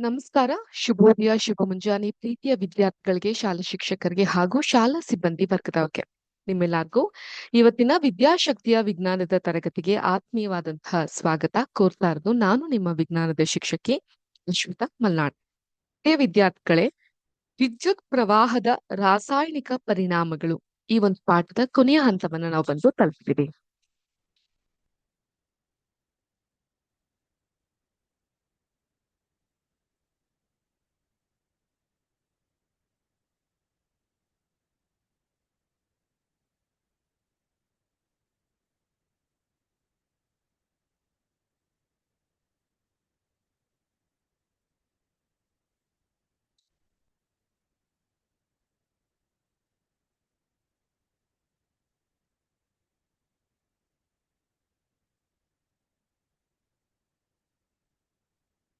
ನಮಸ್ಕಾರ. ಶುಭೋದಯ ಶುಭ ಮುಂಜಾನೆ ಪ್ರೀತಿಯ ವಿದ್ಯಾರ್ಥಿಗಳಿಗೆ, ಶಾಲಾ ಶಿಕ್ಷಕರಿಗೆ ಹಾಗೂ ಶಾಲಾ ಸಿಬ್ಬಂದಿ ವರ್ಗದವರಿಗೆ. ನಿಮ್ಮೆಲ್ಲರಿಗೂ ಇವತ್ತಿನ ವಿದ್ಯಾಶಕ್ತಿಯ ವಿಜ್ಞಾನದ ತರಗತಿಗೆ ಆತ್ಮೀಯವಾದಂತಹ ಸ್ವಾಗತ. ಕೋರ್ತಾ ಇರೋದು ನಾನು, ನಿಮ್ಮ ವಿಜ್ಞಾನದ ಶಿಕ್ಷಕಿ ಅಶ್ವಿತಾ ಮಲ್ನಾಡ್. ವಿದ್ಯಾರ್ಥಿಗಳೇ, ವಿದ್ಯುತ್ ಪ್ರವಾಹದ ರಾಸಾಯನಿಕ ಪರಿಣಾಮಗಳು ಈ ಒಂದು ಪಾಠದ ಕೊನೆಯ ಹಂತವನ್ನ ನಾವು ಬಂದು ತಲುಪಿದ್ದೀವಿ.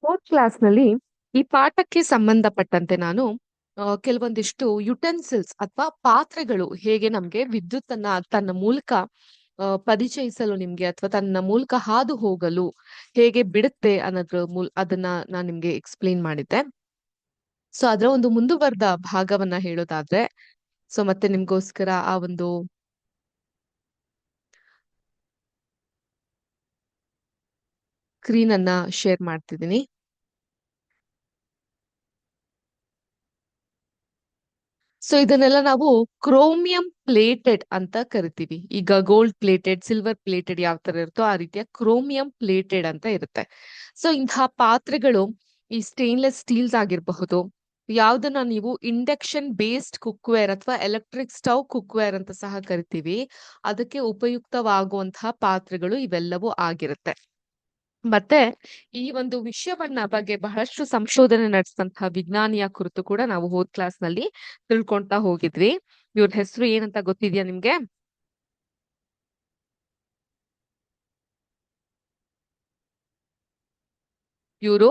ಫೋರ್ತ್ ಕ್ಲಾಸ್ನಲ್ಲಿ ಈ ಪಾಠಕ್ಕೆ ಸಂಬಂಧಪಟ್ಟಂತೆ ನಾನು ಕೆಲವೊಂದಿಷ್ಟು ಯುಟೆನ್ಸಿಲ್ಸ್ ಅಥವಾ ಪಾತ್ರೆಗಳು ಹೇಗೆ ನಮ್ಗೆ ವಿದ್ಯುತ್ ಅನ್ನ ತನ್ನ ಮೂಲಕ ಪರಿಚಯಿಸಲು ನಿಮ್ಗೆ ಅಥವಾ ತನ್ನ ಮೂಲಕ ಹಾದು ಹೋಗಲು ಹೇಗೆ ಬಿಡುತ್ತೆ ಅನ್ನೋದ್ರ ಮೂಲ್, ಅದನ್ನ ನಾನು ನಿಮ್ಗೆ ಎಕ್ಸ್ಪ್ಲೇನ್ ಮಾಡಿದ್ದೆ. ಸೊ ಅದರ ಒಂದು ಮುಂದುವರೆದ ಭಾಗವನ್ನ ಹೇಳೋದಾದ್ರೆ ಸೊ ಮತ್ತೆ ನಿಮ್ಗೋಸ್ಕರ ಆ ಒಂದು ಸ್ಕ್ರೀನ್ ಅನ್ನ ಶೇರ್ ಮಾಡ್ತಿದ್ದೀನಿ. ಸೊ ಇದನ್ನೆಲ್ಲ ನಾವು ಕ್ರೋಮಿಯಂ ಪ್ಲೇಟೆಡ್ ಅಂತ ಕರಿತೀವಿ. ಈಗ ಗೋಲ್ಡ್ ಪ್ಲೇಟೆಡ್ ಸಿಲ್ವರ್ ಪ್ಲೇಟೆಡ್ ಯಾವ ತರ ಇರುತ್ತೋ ಆ ರೀತಿಯ ಕ್ರೋಮಿಯಂ ಪ್ಲೇಟೆಡ್ ಅಂತ ಇರುತ್ತೆ. ಸೊ ಇಂತಹ ಪಾತ್ರೆಗಳು ಈ ಸ್ಟೇನ್ಲೆಸ್ ಸ್ಟೀಲ್ಸ್ ಆಗಿರಬಹುದು, ಯಾವ್ದನ್ನ ನೀವು ಇಂಡಕ್ಷನ್ ಬೇಸ್ಡ್ ಕುಕ್ವೇರ್ ಅಥವಾ ಎಲೆಕ್ಟ್ರಿಕ್ ಸ್ಟವ್ ಕುಕ್ವೇರ್ ಅಂತ ಸಹ ಕರಿತೀವಿ. ಅದಕ್ಕೆ ಉಪಯುಕ್ತವಾಗುವಂತಹ ಪಾತ್ರೆಗಳು ಇವೆಲ್ಲವೂ ಆಗಿರುತ್ತೆ. ಮತ್ತೆ ಈ ಒಂದು ವಿಷಯವನ್ನ ಬಗ್ಗೆ ಬಹಳಷ್ಟು ಸಂಶೋಧನೆ ನಡೆಸಿದಂತಹ ವಿಜ್ಞಾನಿಯ ಕುರಿತು ಕೂಡ ನಾವು ಹೋದ್ ಕ್ಲಾಸ್ನಲ್ಲಿ ತಿಳ್ಕೊಂತಾ ಹೋಗಿದ್ವಿ. ಇವ್ರ ಹೆಸರು ಏನಂತ ಗೊತ್ತಿದ್ಯಾ ನಿಮ್ಗೆ? ಇವರು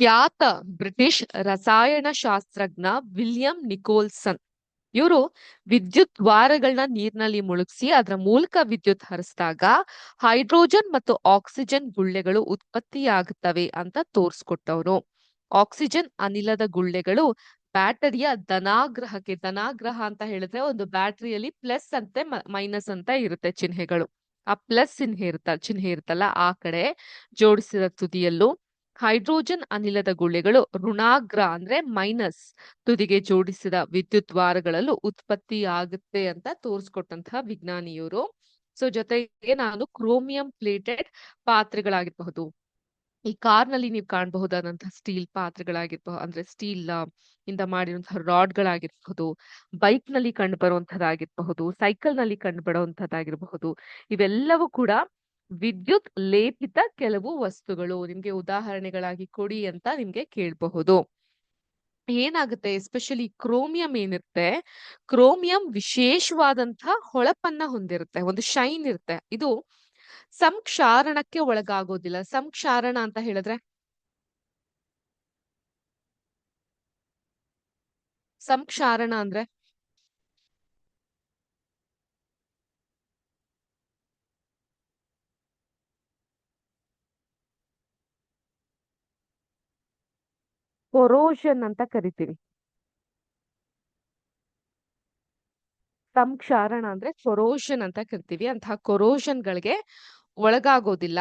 ಖ್ಯಾತ ಬ್ರಿಟಿಷ್ ರಸಾಯನ ಶಾಸ್ತ್ರಜ್ಞ ವಿಲಿಯಂ ನಿಕೋಲ್ಸನ್. ಇವರು ವಿದ್ಯುತ್ ದ್ವಾರಗಳನ್ನ ನೀರಿನಲ್ಲಿ ಮುಳುಗಿಸಿ ಅದರ ಮೂಲಕ ವಿದ್ಯುತ್ ಹರಿಸಿದಾಗ ಹೈಡ್ರೋಜನ್ ಮತ್ತು ಆಕ್ಸಿಜನ್ ಗುಳ್ಳೆಗಳು ಉತ್ಪತ್ತಿಯಾಗುತ್ತವೆ ಅಂತ ತೋರ್ಸ್ಕೊಟ್ಟವ್ರು. ಆಕ್ಸಿಜನ್ ಅನಿಲದ ಗುಳ್ಳೆಗಳು ಬ್ಯಾಟರಿಯ ಧನಾಗ್ರಹಕ್ಕೆ, ಧನಾಗ್ರಹ ಅಂತ ಹೇಳಿದ್ರೆ ಒಂದು ಬ್ಯಾಟರಿಯಲ್ಲಿ ಪ್ಲಸ್ ಅಂತೆ ಮೈನಸ್ ಅಂತ ಇರುತ್ತೆ ಚಿಹ್ನೆಗಳು. ಆ ಪ್ಲಸ್ ಚಿಹ್ನೆ ಇರುತ್ತ, ಚಿಹ್ನೆ ಇರುತ್ತಲ್ಲ ಆ ಕಡೆ ಜೋಡಿಸಿದ ತುದಿಯಲ್ಲೂ ಹೈಡ್ರೋಜನ್ ಅನಿಲದ ಗುಳ್ಳೆಗಳು ಋಣಾಗ್ರ ಅಂದ್ರೆ ಮೈನಸ್ ತುದಿಗೆ ಜೋಡಿಸಿದ ವಿದ್ಯುತ್ ವಾರಗಳಲ್ಲೂ ಉತ್ಪತ್ತಿ ಆಗುತ್ತೆ ಅಂತ ತೋರಿಸ್ಕೊಟ್ಟಂತಹ ವಿಜ್ಞಾನಿಯವರು ಸೊ ಜೊತೆಗೆ ನಾನು ಕ್ರೋಮಿಯಂ ಪ್ಲೇಟೆಡ್ ಪಾತ್ರೆಗಳಾಗಿರಬಹುದು. ಈ ಕಾರ್ನಲ್ಲಿ ನೀವು ಕಾಣಬಹುದಾದಂತಹ ಸ್ಟೀಲ್ ಪಾತ್ರೆಗಳಾಗಿರ್ಬಹುದು ಅಂದ್ರೆ ಸ್ಟೀಲ್ ಇಂದ ಮಾಡಿರುವಂತಹ ರಾಡ್ಗಳಾಗಿರ್ಬಹುದು ಬೈಕ್ನಲ್ಲಿ ಕಂಡು ಬರುವಂತಹದ್ದಾಗಿರ್ಬಹುದು ಸೈಕಲ್ನಲ್ಲಿ ಕಂಡು ಬರುವಂತಹದ್ದಾಗಿರಬಹುದು ಇವೆಲ್ಲವೂ ಕೂಡ ವಿದ್ಯುತ್ ಲೇಪಿತ ಕೆಲವು ವಸ್ತುಗಳು ನಿಮ್ಗೆ ಉದಾಹರಣೆಗಳಾಗಿ ಕೊಡಿ ಅಂತ ನಿಮ್ಗೆ ಕೇಳಬಹುದು. ಏನಾಗುತ್ತೆ? ಎಸ್ಪೆಷಲಿ ಕ್ರೋಮಿಯಂ ಏನಿರುತ್ತೆ? ಕ್ರೋಮಿಯಂ ವಿಶೇಷವಾದಂತಹ ಹೊಳಪನ್ನ ಹೊಂದಿರುತ್ತೆ, ಒಂದು ಶೈನ್ ಇರುತ್ತೆ. ಇದು ಸಂಕ್ಷಾರಣಕ್ಕೆ ಒಳಗಾಗೋದಿಲ್ಲ. ಸಂಕ್ಷಾರಣ ಅಂತ ಹೇಳಿದ್ರೆ ಸಂಕ್ಷಾರಣ ಅಂದ್ರೆ ಕೊರೋಷನ್ ಅಂತ ಕರಿತೀವಿ. ಸಂಕ್ಷಾರಣ ಅಂದ್ರೆ ಕೊರೋಷನ್ ಅಂತ ಕರಿತೀವಿ. ಅಂತಹ ಕೊರೋಷನ್ ಗಳಿಗೆ ಒಳಗಾಗೋದಿಲ್ಲ.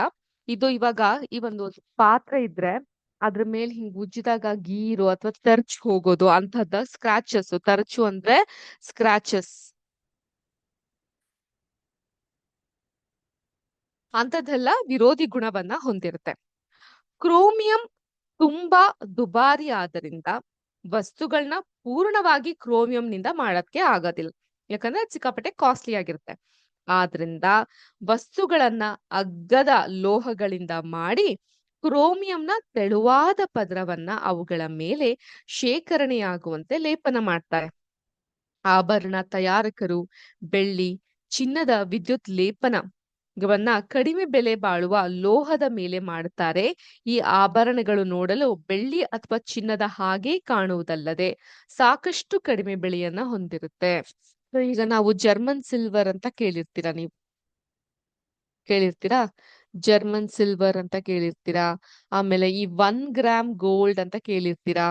ಇದು ಇವಾಗ ಈ ಒಂದು ಪಾತ್ರೆ ಇದ್ರೆ ಅದ್ರ ಮೇಲೆ ಹಿಂಗ್ ಉಜ್ಜಿದಾಗ ಗೀರು ಅಥವಾ ತರ್ಚ್ ಹೋಗೋದು ಅಂತಹದ್ದ ಸ್ಕ್ರಾಚಸ್ ತರ್ಚು ಅಂದ್ರೆ ಸ್ಕ್ರಾಚಸ್ ಅಂತದೆಲ್ಲ ವಿರೋಧಿ ಗುಣವನ್ನ ಹೊಂದಿರುತ್ತೆ. ಕ್ರೋಮಿಯಂ ತುಂಬಾ ದುಬಾರಿ ಆದ್ದರಿಂದ ವಸ್ತುಗಳನ್ನ ಪೂರ್ಣವಾಗಿ ಕ್ರೋಮಿಯಂ ನಿಂದ ಮಾಡಕ್ಕೆ ಆಗೋದಿಲ್ಲ. ಯಾಕಂದ್ರೆ ಚಿಕ್ಕಾಪಟ್ಟೆ ಕಾಸ್ಟ್ಲಿ ಆಗಿರುತ್ತೆ. ಆದ್ರಿಂದ ವಸ್ತುಗಳನ್ನ ಅಗ್ಗದ ಲೋಹಗಳಿಂದ ಮಾಡಿ ಕ್ರೋಮಿಯಂನ ತೆಳುವಾದ ಪದರವನ್ನ ಅವುಗಳ ಮೇಲೆ ಶೇಖರಣೆಯಾಗುವಂತೆ ಲೇಪನ ಮಾಡ್ತಾರೆ. ಆಭರಣ ತಯಾರಕರು ಬೆಳ್ಳಿ ಚಿನ್ನದ ವಿದ್ಯುತ್ ಲೇಪನ ವನ್ನ ಕಡಿಮೆ ಬೆಲೆ ಬಾಳುವ ಲೋಹದ ಮೇಲೆ ಮಾಡುತ್ತಾರೆ ಈ ಆಭರಣಗಳು ನೋಡಲು ಬೆಳ್ಳಿ ಅಥವಾ ಚಿನ್ನದ ಹಾಗೆ ಕಾಣುವುದಲ್ಲದೆ ಸಾಕಷ್ಟು ಕಡಿಮೆ ಬೆಲೆಯನ್ನ ಹೊಂದಿರುತ್ತೆ. ಈಗ ನಾವು ಜರ್ಮನ್ ಸಿಲ್ವರ್ ಅಂತ ಕೇಳಿರ್ತೀರಾ ನೀವು? ಕೇಳಿರ್ತೀರಾ? ಜರ್ಮನ್ ಸಿಲ್ವರ್ ಅಂತ ಕೇಳಿರ್ತೀರಾ? ಆಮೇಲೆ ಈ ಒನ್ ಗ್ರಾಮ್ ಗೋಲ್ಡ್ ಅಂತ ಕೇಳಿರ್ತೀರಾ?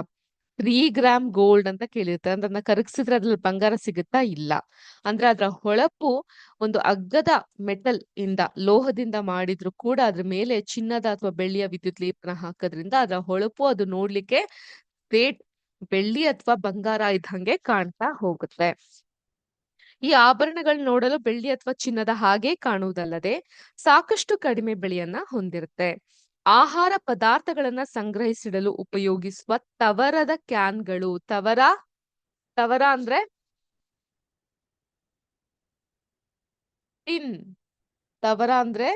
ತ್ರೀ ಗ್ರಾಮ್ ಗೋಲ್ಡ್ ಅಂತ ಕೇಳಿರ್ತಾರೆ ಅಂದ್ರೆ ಅದನ್ನ ಕರಗಿಸಿದ್ರೆ ಅದ್ರಲ್ಲಿ ಬಂಗಾರ ಸಿಗುತ್ತಾ ಇಲ್ಲ? ಅಂದ್ರೆ ಅದರ ಹೊಳಪು ಒಂದು ಅಗ್ಗದ ಮೆಟಲ್ ಇಂದ, ಲೋಹದಿಂದ ಮಾಡಿದ್ರು ಕೂಡ ಅದ್ರ ಮೇಲೆ ಚಿನ್ನದ ಅಥವಾ ಬೆಳ್ಳಿಯ ವಿದ್ಯುತ್ ಲೇಪನ ಹಾಕೋದ್ರಿಂದ ಅದರ ಹೊಳಪು ಅದು ನೋಡ್ಲಿಕ್ಕೆ ಬೆಳ್ಳಿ ಅಥವಾ ಬಂಗಾರ ಇದ್ದಂಗೆ ಕಾಣ್ತಾ ಹೋಗುತ್ತೆ. ಈ ಆಭರಣಗಳು ನೋಡಲು ಬೆಳ್ಳಿ ಅಥವಾ ಚಿನ್ನದ ಹಾಗೆ ಕಾಣುವುದಲ್ಲದೆ ಸಾಕಷ್ಟು ಕಡಿಮೆ ಬೆಳೆಯನ್ನ ಹೊಂದಿರುತ್ತೆ. ಆಹಾರ ಪದಾರ್ಥಗಳನ್ನ ಸಂಗ್ರಹಿಸಿಡಲು ಉಪಯೋಗಿಸುವ ತವರದ ಕ್ಯಾನ್ಗಳು. ತವರ ತವರ ಅಂದ್ರೆ? ಟಿನ್. ತವರ ಅಂದ್ರೆ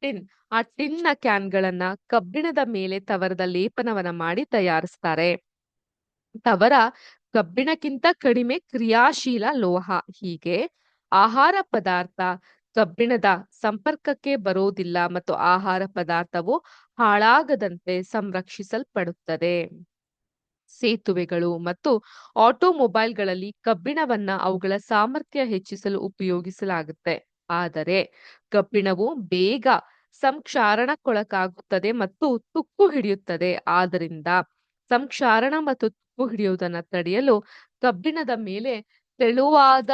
ಟಿನ್. ಆ ಟಿನ್ನ ಕ್ಯಾನ್ಗಳನ್ನ ಕಬ್ಬಿಣದ ಮೇಲೆ ತವರದ ಲೇಪನವನ್ನ ಮಾಡಿ ತಯಾರಿಸ್ತಾರೆ. ತವರ ಕಬ್ಬಿಣಕ್ಕಿಂತ ಕಡಿಮೆ ಕ್ರಿಯಾಶೀಲ ಲೋಹ. ಹೀಗೆ ಆಹಾರ ಪದಾರ್ಥ ಕಬ್ಬಿಣದ ಸಂಪರ್ಕಕ್ಕೆ ಬರೋದಿಲ್ಲ ಮತ್ತು ಆಹಾರ ಪದಾರ್ಥವು ಹಾಳಾಗದಂತೆ ಸಂರಕ್ಷಿಸಲ್ಪಡುತ್ತದೆ. ಸೇತುವೆಗಳು ಮತ್ತು ಆಟೋಮೊಬೈಲ್ಗಳಲ್ಲಿ ಕಬ್ಬಿಣವನ್ನ ಅವುಗಳ ಸಾಮರ್ಥ್ಯ ಹೆಚ್ಚಿಸಲು ಉಪಯೋಗಿಸಲಾಗುತ್ತೆ. ಆದರೆ ಕಬ್ಬಿಣವು ಬೇಗ ಸಂಕ್ಷಾರಣಕ್ಕೊಳಗಾಗುತ್ತದೆ ಮತ್ತು ತುಕ್ಕು ಹಿಡಿಯುತ್ತದೆ. ಆದ್ದರಿಂದ ಸಂಕ್ಷಾರಣ ಮತ್ತು ತುಕ್ಕು ಹಿಡಿಯುವುದನ್ನು ತಡೆಯಲು ಕಬ್ಬಿಣದ ಮೇಲೆ ತೆಳುವಾದ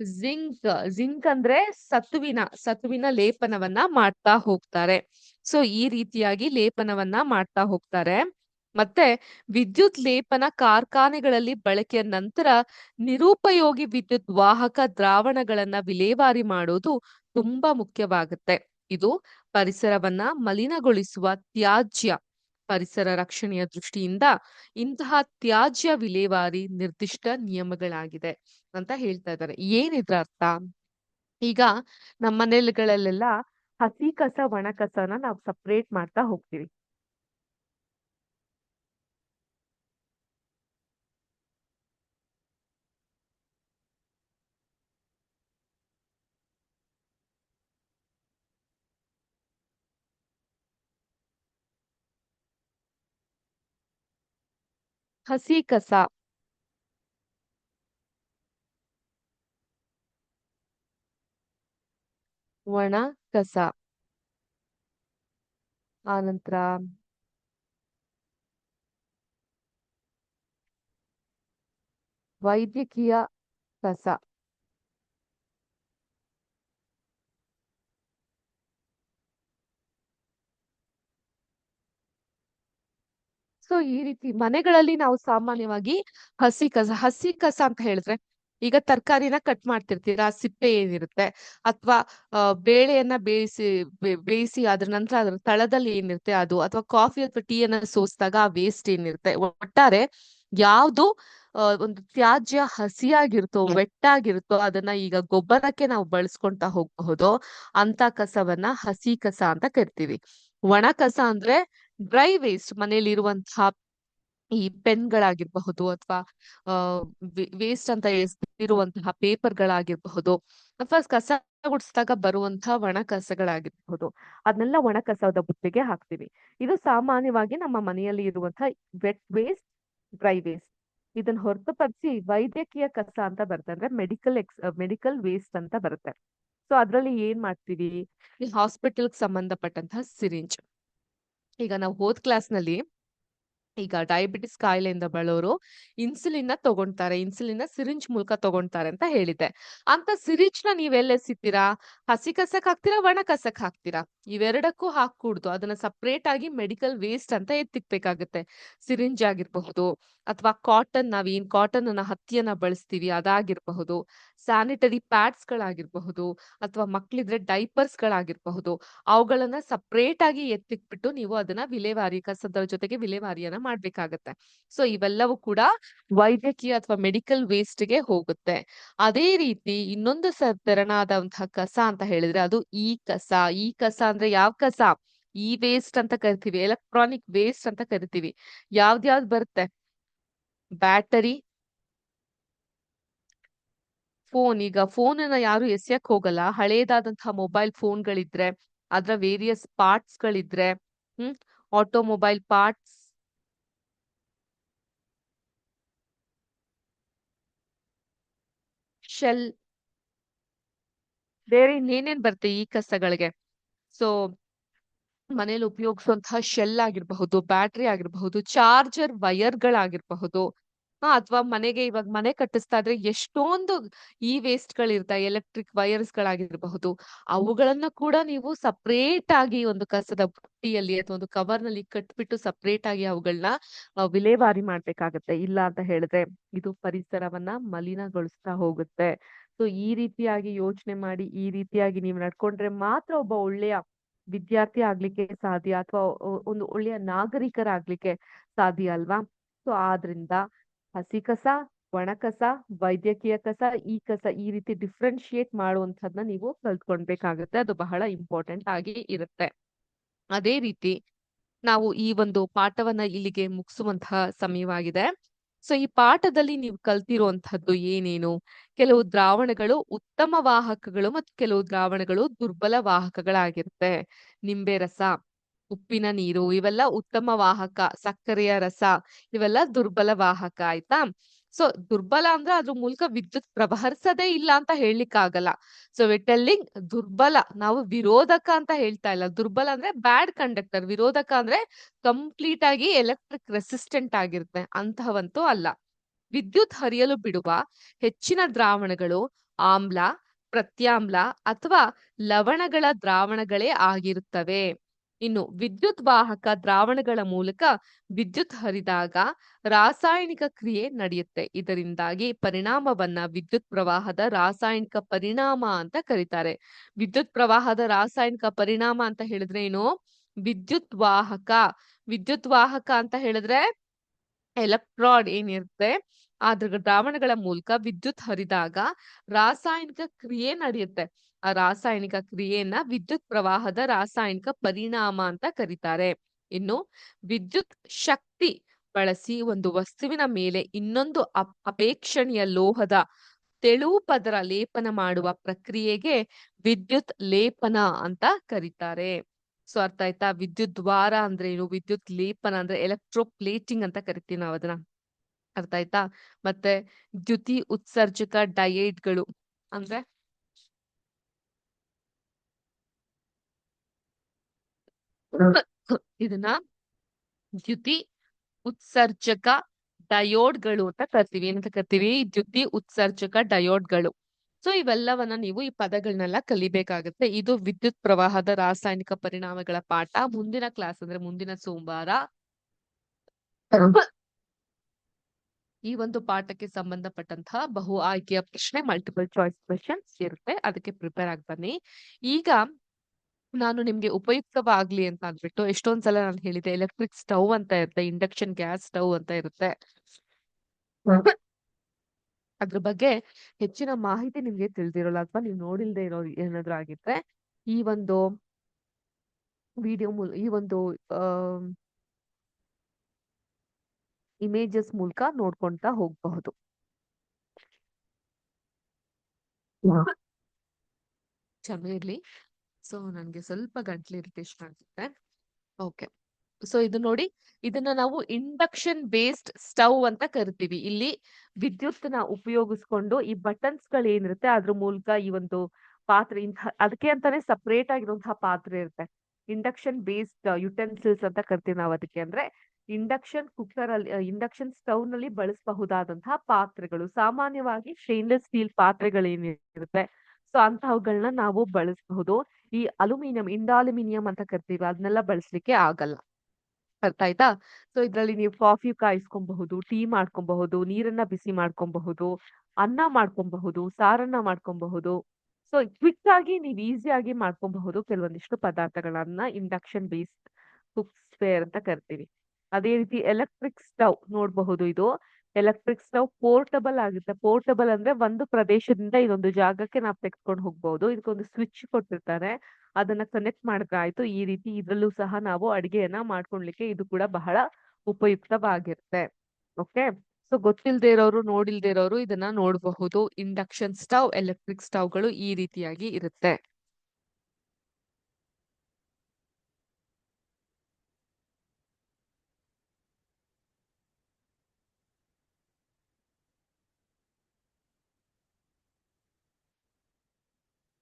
ಜಿಂಕ್ ಜಿಂಕ್ ಅಂದ್ರೆ ಸತುವಿನ ಸತುವಿನ ಲೇಪನವನ್ನ ಮಾಡ್ತಾ ಹೋಗ್ತಾರೆ. ಸೊ ಈ ರೀತಿಯಾಗಿ ಲೇಪನವನ್ನ ಮಾಡ್ತಾ ಹೋಗ್ತಾರೆ. ಮತ್ತೆ ವಿದ್ಯುತ್ ಲೇಪನ ಕಾರ್ಖಾನೆಗಳಲ್ಲಿ ಬಳಕೆಯ ನಂತರ ನಿರುಪಯೋಗಿ ವಿದ್ಯುತ್ ವಾಹಕ ದ್ರಾವಣಗಳನ್ನ ವಿಲೇವಾರಿ ಮಾಡೋದು ತುಂಬಾ ಮುಖ್ಯವಾಗುತ್ತೆ. ಇದು ಪರಿಸರವನ್ನ ಮಲಿನಗೊಳಿಸುವ ತ್ಯಾಜ್ಯ. ಪರಿಸರ ರಕ್ಷಣೆಯ ದೃಷ್ಟಿಯಿಂದ ಇಂತಹ ತ್ಯಾಜ್ಯ ವಿಲೇವಾರಿ ನಿರ್ದಿಷ್ಟ ನಿಯಮಗಳಾಗಿದೆ ಅಂತ ಹೇಳ್ತಾ ಇದ್ದಾರೆ. ಏನಿದ್ರ ಅರ್ಥ? ಈಗ ನಮ್ಮ ಮನೆಗಳಲ್ಲೆಲ್ಲ ಹಸಿ ಕಸ, ಒಣ ಕಸನ ನಾವು ಸಪ್ರೇಟ್ ಮಾಡ್ತಾ ಹೋಗ್ತೀವಿ. ಹಸಿ ಕಸ ಒಣ ಕಸ ಆನಂತರ ವೈದ್ಯಕೀಯ ಕಸ ಸೊ ಈ ರೀತಿ ಮನೆಗಳಲ್ಲಿ ನಾವು ಸಾಮಾನ್ಯವಾಗಿ ಹಸಿ ಕಸ ಹಸಿ ಕಸ ಅಂತ ಹೇಳಿದ್ರೆ ಈಗ ತರಕಾರಿನ ಕಟ್ ಮಾಡ್ತಿರ್ತೀರ ಆ ಸಿಪ್ಪೆ ಏನಿರುತ್ತೆ ಅಥವಾ ಬೇಳೆಯನ್ನ ಬೇಯಿಸಿ ಬೇಯಿಸಿ ಅದ್ರ ನಂತರ ಅದ್ರ ತಳದಲ್ಲಿ ಏನಿರುತ್ತೆ ಅದು ಅಥವಾ ಕಾಫಿ ಅಥವಾ ಟೀ ಅನ್ನ ಸೋಸಿದಾಗ ಆ ವೇಸ್ಟ್ ಏನಿರುತ್ತೆ. ಒಟ್ಟಾರೆ ಯಾವ್ದು ಒಂದು ತ್ಯಾಜ್ಯ ಹಸಿಯಾಗಿರುತ್ತೋ ವೆಟ್ಟಾಗಿರುತ್ತೋ ಅದನ್ನ ಈಗ ಗೊಬ್ಬರಕ್ಕೆ ನಾವು ಬಳಸ್ಕೊಂತ ಹೋಗಬಹುದು ಅಂತ ಕಸವನ್ನ ಹಸಿ ಕಸ ಅಂತ ಕರಿತೀವಿ. ಒಣ ಕಸ ಅಂದ್ರೆ ಡ್ರೈ ವೇಸ್ಟ್ ಮನೆಯಲ್ಲಿ ಇರುವಂತಹ ಈ ಪೆನ್ಗಳಾಗಿರ್ಬಹುದು ಅಥವಾ ವೇಸ್ಟ್ ಅಂತ ಇರುವಂತಹ ಪೇಪರ್ಗಳಾಗಿರ್ಬಹುದು ಅಥವಾ ಕಸ ಗುಡಿಸಿದಾಗ ಬರುವಂತಹ ಒಣ ಕಸಗಳಾಗಿರ್ಬಹುದು. ಅದನ್ನೆಲ್ಲ ಒಣ ಕಸದ ಬುಟ್ಟಿಗೆ ಹಾಕ್ತೀವಿ. ಇದು ಸಾಮಾನ್ಯವಾಗಿ ನಮ್ಮ ಮನೆಯಲ್ಲಿ ಇರುವಂತಹ ವೆಟ್ ವೇಸ್ಟ್ ಡ್ರೈ ವೇಸ್ಟ್ ಇದನ್ನ ಹೊರತುಪಡಿಸಿ ವೈದ್ಯಕೀಯ ಕಸ ಅಂತ ಬರುತ್ತೆ. ಅಂದ್ರೆ ಮೆಡಿಕಲ್ ಎಕ್ಸ್ ಮೆಡಿಕಲ್ ವೇಸ್ಟ್ ಅಂತ ಬರುತ್ತೆ. ಸೊ ಅದ್ರಲ್ಲಿ ಏನ್ ಮಾಡ್ತೀವಿ? ಈ ಹಾಸ್ಪಿಟಲ್ ಸಂಬಂಧಪಟ್ಟಂತಹ ಸಿರಿಂಜ್ ಈಗ ನಾವು ಹೋದ್ ಕ್ಲಾಸ್ನಲ್ಲಿ ಈಗ ಡಯಾಬಿಟಿಸ್ ಕಾಯಿಲೆಯಿಂದ ಬಳೋರು ಇನ್ಸುಲಿನ್ ತಗೊಂತಾರೆ ಇನ್ಸುಲಿನ್ ಸಿರಿಂಜ್ ಮೂಲಕ ತಗೊಂತಾರೆ ಅಂತ ಹೇಳಿದೆ ಅಂತ ಸಿರಿಂಜ್ನ ನೀವೆಲ್ಲ ಎಸಿತೀರಾ? ಹಸಿ ಕಸಕ್ ಹಾಕ್ತೀರಾ, ಒಣ ಕಸಕ್ ಹಾಕ್ತೀರಾ? ಇವೆರಡಕ್ಕೂ ಹಾಕೂಡ್ದು ಅದನ್ನ ಸಪ್ರೇಟ್ ಆಗಿ ಮೆಡಿಕಲ್ ವೇಸ್ಟ್ ಅಂತ ಎತ್ತಿಕ್ಬೇಕಾಗತ್ತೆ. ಸಿರಿಂಜ್ ಆಗಿರ್ಬಹುದು ಅಥವಾ ಕಾಟನ್ ನಾವೇನ್ ಕಾಟನ್ ಅನ್ನ ಹತ್ತಿಯನ್ನ ಬಳಸ್ತೀವಿ, ಅದಾಗಿರ್ಬಹುದು. ಸ್ಯಾನಿಟರಿ ಪ್ಯಾಡ್ಸ್ ಗಳಾಗಿರ್ಬಹುದು ಅಥವಾ ಮಕ್ಳಿದ್ರೆ ಡೈಪರ್ಸ್ ಗಳಾಗಿರ್ಬಹುದು. ಅವುಗಳನ್ನ ಸಪ್ರೇಟ್ ಆಗಿ ಎತ್ತಿಕ್ಬಿಟ್ಟು ನೀವು ಅದನ್ನ ವಿಲೇವಾರಿ, ಕಸದ ಜೊತೆಗೆ ವಿಲೇವಾರಿಯನ್ನ ಮಾಡ್ಬೇಕಾಗತ್ತೆ. ಸೊ, ಇವೆಲ್ಲವೂ ಕೂಡ ವೈದ್ಯಕೀಯ ಅಥವಾ ಮೆಡಿಕಲ್ ವೇಸ್ಟ್ಗೆ ಹೋಗುತ್ತೆ. ಅದೇ ರೀತಿ ಇನ್ನೊಂದು ಸ ತೆರನಾದಂತಹ ಕಸ ಅಂತ ಹೇಳಿದ್ರೆ ಅದು ಈ ಕಸ. ಈ ಕಸ ಅಂದ್ರೆ ಯಾವ ಕಸ? ಈ ವೇಸ್ಟ್ ಅಂತ ಕರಿತೀವಿ. ಎಲೆಕ್ಟ್ರಾನಿಕ್ ವೇಸ್ಟ್ ಅಂತ ಕರಿತೀವಿ. ಯಾವ್ದ್ಯಾವ್ದು ಬರುತ್ತೆ? ಬ್ಯಾಟರಿ. ಫೋನ್. ಈಗ ಫೋನ್ ಅನ್ನ ಯಾರು ಎಸೆಯಕ್ ಹೋಗಲ್ಲ. ಹಳೇದಾದಂತಹ ಮೊಬೈಲ್ ಫೋನ್ಗಳಿದ್ರೆ, ಅದರ ವೇರಿಯಸ್ ಪಾರ್ಟ್ಸ್ ಗಳಿದ್ರೆ ಹ್ಮ್, ಆಟೋಮೊಬೈಲ್ ಪಾರ್ಟ್ಸ್ ಶೆಲ್ ಬೇರೆ ಇನ್ನೇನೇನ್ ಬರುತ್ತೆ ಈ ಕಸಗಳಿಗೆ? ಸೊ ಮನೇಲಿ ಉಪಯೋಗಿಸುವಂತಹ ಶೆಲ್ ಆಗಿರಬಹುದು ಬ್ಯಾಟ್ರಿ ಆಗಿರಬಹುದು ಚಾರ್ಜರ್ ವೈರ್ಗಳಾಗಿರಬಹುದು ಅಥವಾ ಮನೆಗೆ ಇವಾಗ ಮನೆ ಕಟ್ಟಿಸ್ತಾ ಇದ್ರೆ ಎಷ್ಟೊಂದು ಈ ವೇಸ್ಟ್ ಗಳಿರ್ತಾವೆ ಎಲೆಕ್ಟ್ರಿಕ್ ವೈರ್ಸ್ ಗಳಾಗಿರ್ಬಹುದು. ಅವುಗಳನ್ನ ಕೂಡ ನೀವು ಸಪರೇಟ್ ಆಗಿ ಒಂದು ಕಸದ ಬುಟ್ಟಿಯಲ್ಲಿ ಅಥವಾ ಒಂದು ಕವರ್ನಲ್ಲಿ ಕಟ್ಬಿಟ್ಟು ಸಪರೇಟ್ ಆಗಿ ಅವುಗಳನ್ನ ವಿಲೇವಾರಿ ಮಾಡ್ಬೇಕಾಗತ್ತೆ. ಇಲ್ಲ ಅಂತ ಹೇಳಿದ್ರೆ ಇದು ಪರಿಸರವನ್ನ ಮಲಿನಗೊಳಿಸ್ತಾ ಹೋಗುತ್ತೆ. ಸೊ ಈ ರೀತಿಯಾಗಿ ಯೋಚನೆ ಮಾಡಿ, ಈ ರೀತಿಯಾಗಿ ನೀವು ನಡ್ಕೊಂಡ್ರೆ ಮಾತ್ರ ಒಬ್ಬ ಒಳ್ಳೆಯ ವಿದ್ಯಾರ್ಥಿ ಆಗ್ಲಿಕ್ಕೆ ಸಾಧ್ಯ ಅಥವಾ ಒಂದು ಒಳ್ಳೆಯ ನಾಗರಿಕರಾಗ್ಲಿಕ್ಕೆ ಸಾಧ್ಯ ಅಲ್ವಾ? ಸೊ ಆದ್ರಿಂದ ಹಸಿ ಕಸ, ಒಣ ವೈದ್ಯಕೀಯ ಕಸ, ಈ ಕಸ ಈ ರೀತಿ ಡಿಫ್ರೆನ್ಶಿಯೇಟ್ ಮಾಡುವಂತದ್ನ ನೀವು ಕಲ್ತ್ಕೊಳ್ಬೇಕಾಗತ್ತೆ. ಅದು ಬಹಳ ಇಂಪಾರ್ಟೆಂಟ್ ಆಗಿ ಇರುತ್ತೆ. ಅದೇ ರೀತಿ ನಾವು ಈ ಒಂದು ಪಾಠವನ್ನ ಇಲ್ಲಿಗೆ ಮುಗಿಸುವಂತಹ ಸಮಯವಾಗಿದೆ. ಸೊ ಈ ಪಾಠದಲ್ಲಿ ನೀವು ಕಲ್ತಿರುವಂತಹದ್ದು ಏನೇನು? ಕೆಲವು ದ್ರಾವಣಗಳು ಉತ್ತಮ ವಾಹಕಗಳು ಮತ್ತು ಕೆಲವು ದ್ರಾವಣಗಳು ದುರ್ಬಲ ವಾಹಕಗಳಾಗಿರುತ್ತೆ. ನಿಂಬೆ ರಸ ಉಪ್ಪಿನ ನೀರು, ಇವೆಲ್ಲ ಉತ್ತಮ ವಾಹಕ, ಸಕ್ಕರೆಯ ರಸ, ಇವೆಲ್ಲ ದುರ್ಬಲ ವಾಹಕ ಆಯ್ತಾ? ಸೊ ದುರ್ಬಲ ಅಂದ್ರೆ ಅದ್ರ ಮೂಲಕ ವಿದ್ಯುತ್ ಪ್ರವಹರಿಸದೇ ಇಲ್ಲ ಅಂತ ಆಗಲ್ಲ ಸೊ ಟೆಲ್ಲಿಂಗ್ ದುರ್ಬಲ, ನಾವು ವಿರೋಧಕ ಅಂತ ಹೇಳ್ತಾ ಇಲ್ಲ. ದುರ್ಬಲ ಅಂದ್ರೆ ಬ್ಯಾಡ್ ಕಂಡಕ್ಟರ್ ವಿರೋಧಕ ಅಂದ್ರೆ ಕಂಪ್ಲೀಟ್ ಆಗಿ ಎಲೆಕ್ಟ್ರಿಕ್ ರೆಸಿಸ್ಟೆಂಟ್ ಆಗಿರುತ್ತೆ. ಅಂತಹವಂತೂ ಅಲ್ಲ. ವಿದ್ಯುತ್ ಹರಿಯಲು ಬಿಡುವ ಹೆಚ್ಚಿನ ದ್ರಾವಣಗಳು ಆಮ್ಲ, ಪ್ರತ್ಯಾಮ್ಲ ಅಥವಾ ಲವಣಗಳ ದ್ರಾವಣಗಳೇ ಆಗಿರುತ್ತವೆ. ಇನ್ನು ವಿದ್ಯುತ್ ವಾಹಕ ದ್ರಾವಣಗಳ ಮೂಲಕ ವಿದ್ಯುತ್ ಹರಿದಾಗ ರಾಸಾಯನಿಕ ಕ್ರಿಯೆ ನಡೆಯುತ್ತೆ. ಇದರಿಂದಾಗಿ ಪರಿಣಾಮವನ್ನ ವಿದ್ಯುತ್ ಪ್ರವಾಹದ ರಾಸಾಯನಿಕ ಪರಿಣಾಮ ಅಂತ ಕರೀತಾರೆ. ವಿದ್ಯುತ್ ಪ್ರವಾಹದ ರಾಸಾಯನಿಕ ಪರಿಣಾಮ ಅಂತ ಹೇಳಿದ್ರೆ ಏನು? ವಿದ್ಯುತ್ ವಾಹಕ. ವಿದ್ಯುತ್ ವಾಹಕ ಅಂತ ಹೇಳಿದ್ರೆ ಎಲೆಕ್ಟ್ರಾಡ್ ಏನಿರುತ್ತೆ? ಅದ್ರ ದ್ರಾವಣಗಳ ಮೂಲಕ ವಿದ್ಯುತ್ ಹರಿದಾಗ ರಾಸಾಯನಿಕ ಕ್ರಿಯೆ ನಡೆಯುತ್ತೆ. ಆ ರಾಸಾಯನಿಕ ಕ್ರಿಯೆಯನ್ನ ವಿದ್ಯುತ್ ಪ್ರವಾಹದ ರಾಸಾಯನಿಕ ಪರಿಣಾಮ ಅಂತ ಕರೀತಾರೆ. ಇನ್ನು ವಿದ್ಯುತ್ ಶಕ್ತಿ ಬಳಸಿ ಒಂದು ವಸ್ತುವಿನ ಮೇಲೆ ಇನ್ನೊಂದು ಅಪೇಕ್ಷಣೀಯ ಲೋಹದ ತೆಳು ಪದರ ಲೇಪನ ಮಾಡುವ ಪ್ರಕ್ರಿಯೆಗೆ ವಿದ್ಯುತ್ ಲೇಪನ ಅಂತ ಕರೀತಾರೆ. ಸೊ, ಅರ್ಥ ಆಯ್ತಾ? ವಿದ್ಯುತ್ ದ್ವಾರ ಅಂದ್ರೆ ಏನು? ವಿದ್ಯುತ್ ಲೇಪನ ಅಂದ್ರೆ ಎಲೆಕ್ಟ್ರೋಪ್ಲೇಟಿಂಗ್ ಅಂತ ಕರಿತೀವಿ ನಾವು ಅದನ್ನ ಅರ್ಥ ಆಯ್ತಾ? ಮತ್ತೆ ದ್ಯುತಿ ಉತ್ಸರ್ಜಕ ಡಯೇಟ್ಗಳು ಅಂದ್ರೆ? ಇದನ್ನ ದ್ಯುತಿ ಉತ್ಸರ್ಜಕ ಡಯೋಡ್ಗಳು ಅಂತ ಕರ್ತೀವಿ. ಏನಂತ ಕರ್ತೀವಿ? ದ್ಯುತಿ ಉತ್ಸರ್ಜಕ ಡಯೋಡ್ಗಳು. ಸೊ ಇವೆಲ್ಲವನ್ನ ನೀವು ಈ ಪದಗಳನ್ನೆಲ್ಲ ಕಲಿಬೇಕಾಗುತ್ತೆ. ಇದು ವಿದ್ಯುತ್ ಪ್ರವಾಹದ ರಾಸಾಯನಿಕ ಪರಿಣಾಮಗಳ ಪಾಠ. ಮುಂದಿನ ಕ್ಲಾಸ್ ಅಂದ್ರೆ ಮುಂದಿನ ಸೋಮವಾರ. ಈ ಒಂದು ಪಾಠಕ್ಕೆ ಸಂಬಂಧಪಟ್ಟಂತಹ ಬಹು ಆಯ್ಕೆಯ ಪ್ರಶ್ನೆ ಮಲ್ಟಿಪಲ್ ಚಾಯ್ಸ್ ಕ್ವೆಶನ್ಸ್ ಇರುತ್ತೆ. ಅದಕ್ಕೆ ಪ್ರಿಪೇರ್ ಆಗಿ ಬನ್ನಿ. ಈಗ ನಾನು ನಿಮ್ಗೆ ಉಪಯುಕ್ತವಾಗ್ಲಿ ಅಂತ ಅಂದ್ಬಿಟ್ಟು ಎಷ್ಟೊಂದ್ ಸಲ ನಾನು ಹೇಳಿದೆ ಎಲೆಕ್ಟ್ರಿಕ್ ಸ್ಟವ್ ಅಂತ ಇರುತ್ತೆ ಇಂಡಕ್ಷನ್ ಗ್ಯಾಸ್ ಸ್ಟವ್ ಅಂತ ಇರುತ್ತೆ. ಅದ್ರ ಬಗ್ಗೆ ಹೆಚ್ಚಿನ ಮಾಹಿತಿ ನಿಮ್ಗೆ ತಿಳಿದಿರೋಲ್ಲ ಅಥವಾ ನೀವು ನೋಡಿಲ್ದೇ ಇರೋ ಏನಾದ್ರು ಆಗಿದ್ರೆ ಈ ಒಂದು ವಿಡಿಯೋ ಈ ಒಂದು ಇಮೇಜಸ್ ಮೂಲಕ ನೋಡ್ಕೊಂತ ಹೋಗಬಹುದು. ಚೆನ್ನಾಗಿರ್ಲಿ ಸೊ ನನ್ಗೆ ಸ್ವಲ್ಪ ಗಂಟ್ಲು ಇರಿಟೇಷನ್ ಆಗುತ್ತೆ. ಓಕೆ. ಸೊ ಇದು ನೋಡಿ ಇದನ್ನ ನಾವು ಇಂಡಕ್ಷನ್ ಬೇಸ್ಡ್ ಸ್ಟವ್ ಅಂತ ಕರಿತೀವಿ. ಇಲ್ಲಿ ವಿದ್ಯುತ್ನ ಉಪಯೋಗಿಸ್ಕೊಂಡು ಈ ಬಟನ್ಸ್ಗಳು ಏನಿರುತ್ತೆ ಅದ್ರ ಮೂಲಕ ಈ ಒಂದು ಪಾತ್ರೆ ಇಂತಹ ಅದಕ್ಕೆ ಅಂತಾನೆ ಸಪರೇಟ್ ಆಗಿರುವಂತಹ ಪಾತ್ರೆ ಇರುತ್ತೆ. ಇಂಡಕ್ಷನ್ ಬೇಸ್ಡ್ ಯುಟೆನ್ಸಿಲ್ಸ್ ಅಂತ ಕರಿತೀವಿ ನಾವು ಅದಕ್ಕೆ ಅಂದ್ರೆ. ಇಂಡಕ್ಷನ್ ಕುಕ್ಕರ್ ಅಲ್ಲಿ ಇಂಡಕ್ಷನ್ ಸ್ಟವ್ನಲ್ಲಿ ಬಳಸಬಹುದಾದಂತಹ ಪಾತ್ರೆಗಳು. ಸಾಮಾನ್ಯವಾಗಿ ಸ್ಟೇನ್ಲೆಸ್ ಸ್ಟೀಲ್ ಪಾತ್ರೆಗಳೇನಿರುತ್ತೆ, ಸೊ ಅಂತಹವುಗಳನ್ನ ನಾವು ಬಳಸಬಹುದು. ಈ ಅಲ್ಯೂಮಿನಿಯಂ, ಇಂಡಾಲ್ಯೂಮಿನಿಯಂ ಅಂತ ಕರಿತೀವಿ ಅದನ್ನೆಲ್ಲ ಬಳಸಲಿಕ್ಕೆ ಆಗಲ್ಲ. ಅರ್ಥ ಆಯ್ತಾ? ಸೊ ಇದ್ರಲ್ಲಿ ನೀವು ಕಾಫಿ ಕಾಯಿಸ್ಕೊಬಹುದು, ಟೀ ಮಾಡ್ಕೊಬಹುದು, ನೀರನ್ನ ಬಿಸಿ ಮಾಡ್ಕೊಬಹುದು, ಅನ್ನ ಮಾಡ್ಕೊಬಹುದು, ಸಾರನ್ನ ಮಾಡ್ಕೊಬಹುದು. ಸೊ ಕ್ವಿಕ್ ಆಗಿ ನೀವು ಈಸಿಯಾಗಿ ಮಾಡ್ಕೊಬಹುದು ಕೆಲವೊಂದಿಷ್ಟು ಪದಾರ್ಥಗಳನ್ನ ಇಂಡಕ್ಷನ್ ಬೇಸ್ಡ್ ಕುಕ್ ಸ್ಪೇರ್ ಅಂತ ಕರಿತೀವಿ. ಅದೇ ರೀತಿ ಎಲೆಕ್ಟ್ರಿಕ್ ಸ್ಟವ್ ನೋಡಬಹುದು ಇದು. ಎಲೆಕ್ಟ್ರಿಕ್ ಸ್ಟವ್ ಪೋರ್ಟಬಲ್ ಆಗುತ್ತೆ ಪೋರ್ಟಬಲ್ ಅಂದ್ರೆ ಒಂದು ಪ್ರದೇಶದಿಂದ ಇದೊಂದು ಜಾಗಕ್ಕೆ ನಾವು ತೆಗೆದುಕೊಂಡು ಹೋಗ್ಬಹುದು. ಇದಕ್ಕೊಂದು ಸ್ವಿಚ್ ಕೊಟ್ಟಿರ್ತಾರೆ. ಅದನ್ನ ಕನೆಕ್ಟ್ ಮಾಡಿದ್ರೆ ಆಯ್ತು. ಈ ರೀತಿ ಇದ್ರಲ್ಲೂ ಸಹ ನಾವು ಅಡಿಗೆಯನ್ನ ಮಾಡ್ಕೊಳ್ಲಿಕ್ಕೆ ಇದು ಕೂಡ ಬಹಳ ಉಪಯುಕ್ತವಾಗಿರುತ್ತೆ. ಓಕೆ ಸೊ ಗೊತ್ತಿಲ್ಲದೆ ಇರೋರು, ನೋಡಿಲ್ದೇ ಇರೋರು ಇದನ್ನ ನೋಡಬಹುದು. ಇಂಡಕ್ಷನ್ ಸ್ಟವ್ ಎಲೆಕ್ಟ್ರಿಕ್ ಸ್ಟವ್ಗಳು ಈ ರೀತಿಯಾಗಿ ಇರುತ್ತೆ.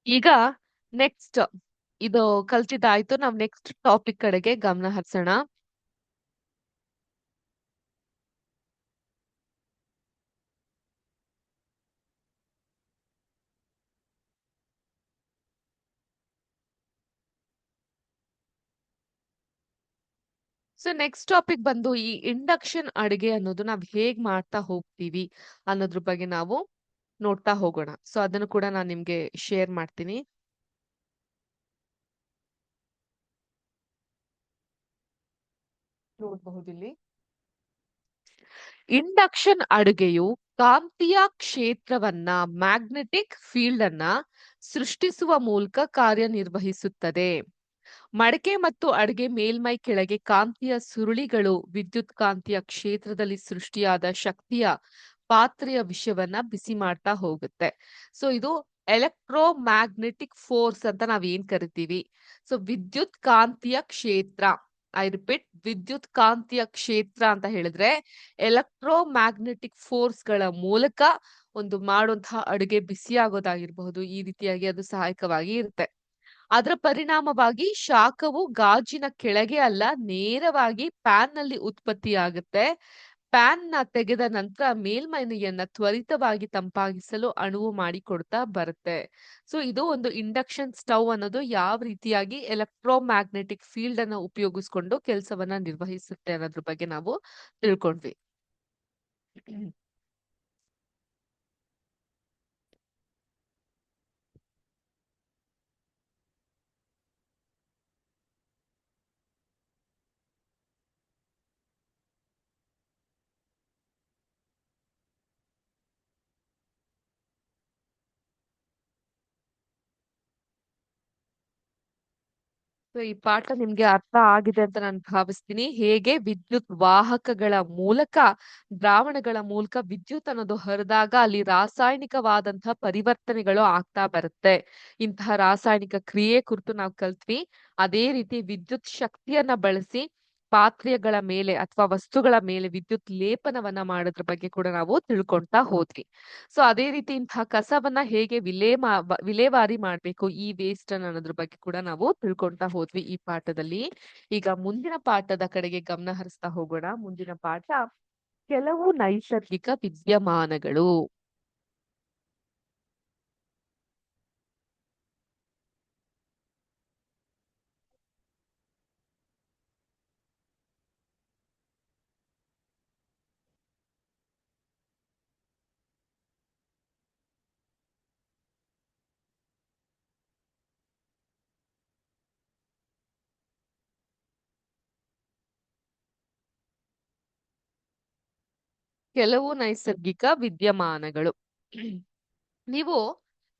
ಈಗ ನೆಕ್ಸ್ಟ್ ಇದು ಕಲ್ತಿದ್ದಾಯ್ತು, ನಾವ್ ನೆಕ್ಸ್ಟ್ ಟಾಪಿಕ್ ಕಡೆಗೆ ಗಮನ ಹರಿಸೋಣ. ಸೊ ನೆಕ್ಸ್ಟ್ ಟಾಪಿಕ್ ಬಂದು ಈ ಇಂಡಕ್ಷನ್ ಅಡುಗೆ ಅನ್ನೋದು ನಾವ್ ಹೇಗ್ ಮಾಡ್ತಾ ಹೋಗ್ತೀವಿ ಅನ್ನೋದ್ರ ಬಗ್ಗೆ ನಾವು ನೋಡ್ತಾ ಹೋಗೋಣ. ಸೊ ಅದನ್ನು ಕೂಡ ನಾನು ನಿಮ್ಗೆ ಶೇರ್ ಮಾಡ್ತೀನಿ. ನೋಡಬಹುದಿಲ್ಲಿ. ಇಂಡಕ್ಷನ್ ಅಡುಗೆಯು ಕಾಂತೀಯ ಕ್ಷೇತ್ರವನ್ನ ಮ್ಯಾಗ್ನೆಟಿಕ್ ಫೀಲ್ಡ್ ಅನ್ನ ಸೃಷ್ಟಿಸುವ ಮೂಲಕ ಕಾರ್ಯನಿರ್ವಹಿಸುತ್ತದೆ. ಮಡಕೆ ಮತ್ತು ಅಡುಗೆ ಮೇಲ್ಮೈ ಕೆಳಗೆ ಕಾಂತೀಯ ಸುರುಳಿಗಳು ವಿದ್ಯುತ್ ಕಾಂತೀಯ ಕ್ಷೇತ್ರದಲ್ಲಿ ಸೃಷ್ಟಿಯಾದ ಶಕ್ತಿಯ ಪಾತ್ರೆಯ ವಿಷಯವನ್ನ ಬಿಸಿ ಮಾಡ್ತಾ ಹೋಗುತ್ತೆ. ಸೊ ಇದು ಎಲೆಕ್ಟ್ರೋ ಮ್ಯಾಗ್ನೆಟಿಕ್ ಫೋರ್ಸ್ ಅಂತ ನಾವ್ ಏನ್ ಕರಿತೀವಿ? ಸೊ ವಿದ್ಯುತ್ ಕಾಂತೀಯ ಕ್ಷೇತ್ರ. ಐ ರಿಪೀಟ್ ವಿದ್ಯುತ್ ಕಾಂತೀಯ ಕ್ಷೇತ್ರ ಅಂತ ಹೇಳಿದ್ರೆ ಎಲೆಕ್ಟ್ರೋ ಮ್ಯಾಗ್ನೆಟಿಕ್ ಫೋರ್ಸ್ಗಳ ಮೂಲಕ ಒಂದು ಮಾಡುವಂತಹ ಅಡುಗೆ ಬಿಸಿ ಆಗೋದಾಗಿರ್ಬಹುದು ಈ ರೀತಿಯಾಗಿ ಅದು ಸಹಾಯಕವಾಗಿ ಇರುತ್ತೆ. ಅದರ ಪರಿಣಾಮವಾಗಿ ಶಾಖವು ಗಾಜಿನ ಕೆಳಗೆ ಅಲ್ಲ, ನೇರವಾಗಿ ಪ್ಯಾನ್ನಲ್ಲಿ ಉತ್ಪತ್ತಿಯಾಗುತ್ತೆ. ಪ್ಯಾನ್ನ ತೆಗೆದ ನಂತರ ಮೇಲ್ಮೈನೆಯನ್ನ ತ್ವರಿತವಾಗಿ ತಂಪಾಗಿಸಲು ಅಣುವು ಮಾಡಿಕೊಡ್ತಾ ಬರುತ್ತೆ. ಸೊ ಇದು ಒಂದು ಇಂಡಕ್ಷನ್ ಸ್ಟವ್ ಅನ್ನೋದು ಯಾವ ರೀತಿಯಾಗಿ ಎಲೆಕ್ಟ್ರೋ ಮ್ಯಾಗ್ನೆಟಿಕ್ ಫೀಲ್ಡ್ ಅನ್ನ ಉಪಯೋಗಿಸ್ಕೊಂಡು ಕೆಲಸವನ್ನ ನಿರ್ವಹಿಸುತ್ತೆ ಅನ್ನೋದ್ರ ಬಗ್ಗೆ ನಾವು ತಿಳ್ಕೊಂಡ್ವಿ. ಈ ಪಾಠ ನಿಮ್ಗೆ ಅರ್ಥ ಆಗಿದೆ ಅಂತ ನಾನು ಭಾವಿಸ್ತೀನಿ. ಹೇಗೆ ವಿದ್ಯುತ್ ವಾಹಕಗಳ ಮೂಲಕ, ದ್ರಾವಣಗಳ ಮೂಲಕ ವಿದ್ಯುತ್ ಅನ್ನೋದು ಹರಿದಾಗ ಅಲ್ಲಿ ರಾಸಾಯನಿಕವಾದಂತಹ ಪರಿವರ್ತನೆಗಳು ಆಗ್ತಾ ಬರುತ್ತೆ. ಇಂತಹ ರಾಸಾಯನಿಕ ಕ್ರಿಯೆ ಕುರಿತು ನಾವು ಕಲ್ತ್ವಿ. ಅದೇ ರೀತಿ ವಿದ್ಯುತ್ ಶಕ್ತಿಯನ್ನ ಬಳಸಿ ಪಾತ್ರೆಗಳ ಮೇಲೆ ಅಥವಾ ವಸ್ತುಗಳ ಮೇಲೆ ವಿದ್ಯುತ್ ಲೇಪನವನ್ನ ಮಾಡೋದ್ರ ಬಗ್ಗೆ ಕೂಡ ನಾವು ತಿಳ್ಕೊಂತಾ ಹೋದ್ವಿ. ಸೊ ಅದೇ ರೀತಿ ಇಂತಹ ಕಸವನ್ನ ಹೇಗೆ ವಿಲೇ ವಿಲೇವಾರಿ ಮಾಡ್ಬೇಕು, ಈ ವೇಸ್ಟ್ ಅನ್ನೋದ್ರ ಬಗ್ಗೆ ಕೂಡ ನಾವು ತಿಳ್ಕೊಂತಾ ಹೋದ್ವಿ ಈ ಪಾಠದಲ್ಲಿ. ಈಗ ಮುಂದಿನ ಪಾಠದ ಕಡೆಗೆ ಗಮನ ಹರಿಸ್ತಾ ಹೋಗೋಣ. ಮುಂದಿನ ಪಾಠ, ಕೆಲವು ನೈಸರ್ಗಿಕ ವಿದ್ಯಮಾನಗಳು. ಕೆಲವು ನೈಸರ್ಗಿಕ ವಿದ್ಯಮಾನಗಳು. ನೀವು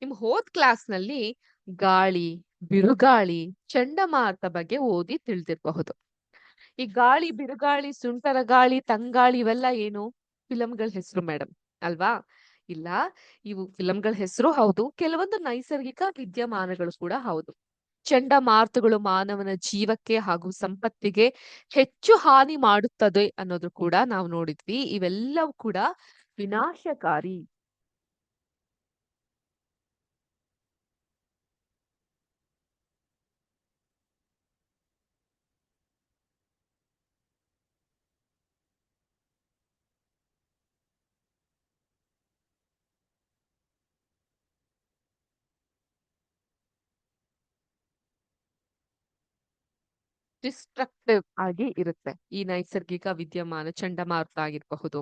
ನಿಮ್ ಹೋದ್ ಕ್ಲಾಸ್ನಲ್ಲಿ ಗಾಳಿ, ಬಿರುಗಾಳಿ, ಚಂಡಮಾರುತ ಬಗ್ಗೆ ಓದಿ ತಿಳಿದಿರಬಹುದು ಈ ಗಾಳಿ, ಬಿರುಗಾಳಿ, ಸುಂಟರ ಗಾಳಿ, ತಂಗಾಳಿ ಇವೆಲ್ಲ ಏನು? ಫಿಲಂಗಳ ಹೆಸರು ಮೇಡಮ್ ಅಲ್ವಾ? ಇಲ್ಲ, ಇವು ಫಿಲಂಗಳ ಹೆಸರು ಹೌದು. ಕೆಲವೊಂದು ನೈಸರ್ಗಿಕ ವಿದ್ಯಮಾನಗಳು ಕೂಡ ಹೌದು. ಚಂಡಮಾರುತಗಳು ಮಾನವನ ಜೀವಕ್ಕೆ ಹಾಗೂ ಸಂಪತ್ತಿಗೆ ಹೆಚ್ಚು ಹಾನಿ ಮಾಡುತ್ತದೆ ಅನ್ನೋದು ಕೂಡ ನಾವು ನೋಡಿದ್ವಿ. ಇವೆಲ್ಲವೂ ಕೂಡ ವಿನಾಶಕಾರಿ ಡಿಸ್ಟ್ರಕ್ಟಿವ್ ಆಗಿ ಇರುತ್ತೆ. ಈ ನೈಸರ್ಗಿಕ ವಿದ್ಯಮಾನ ಚಂಡಮಾರುತ ಆಗಿರಬಹುದು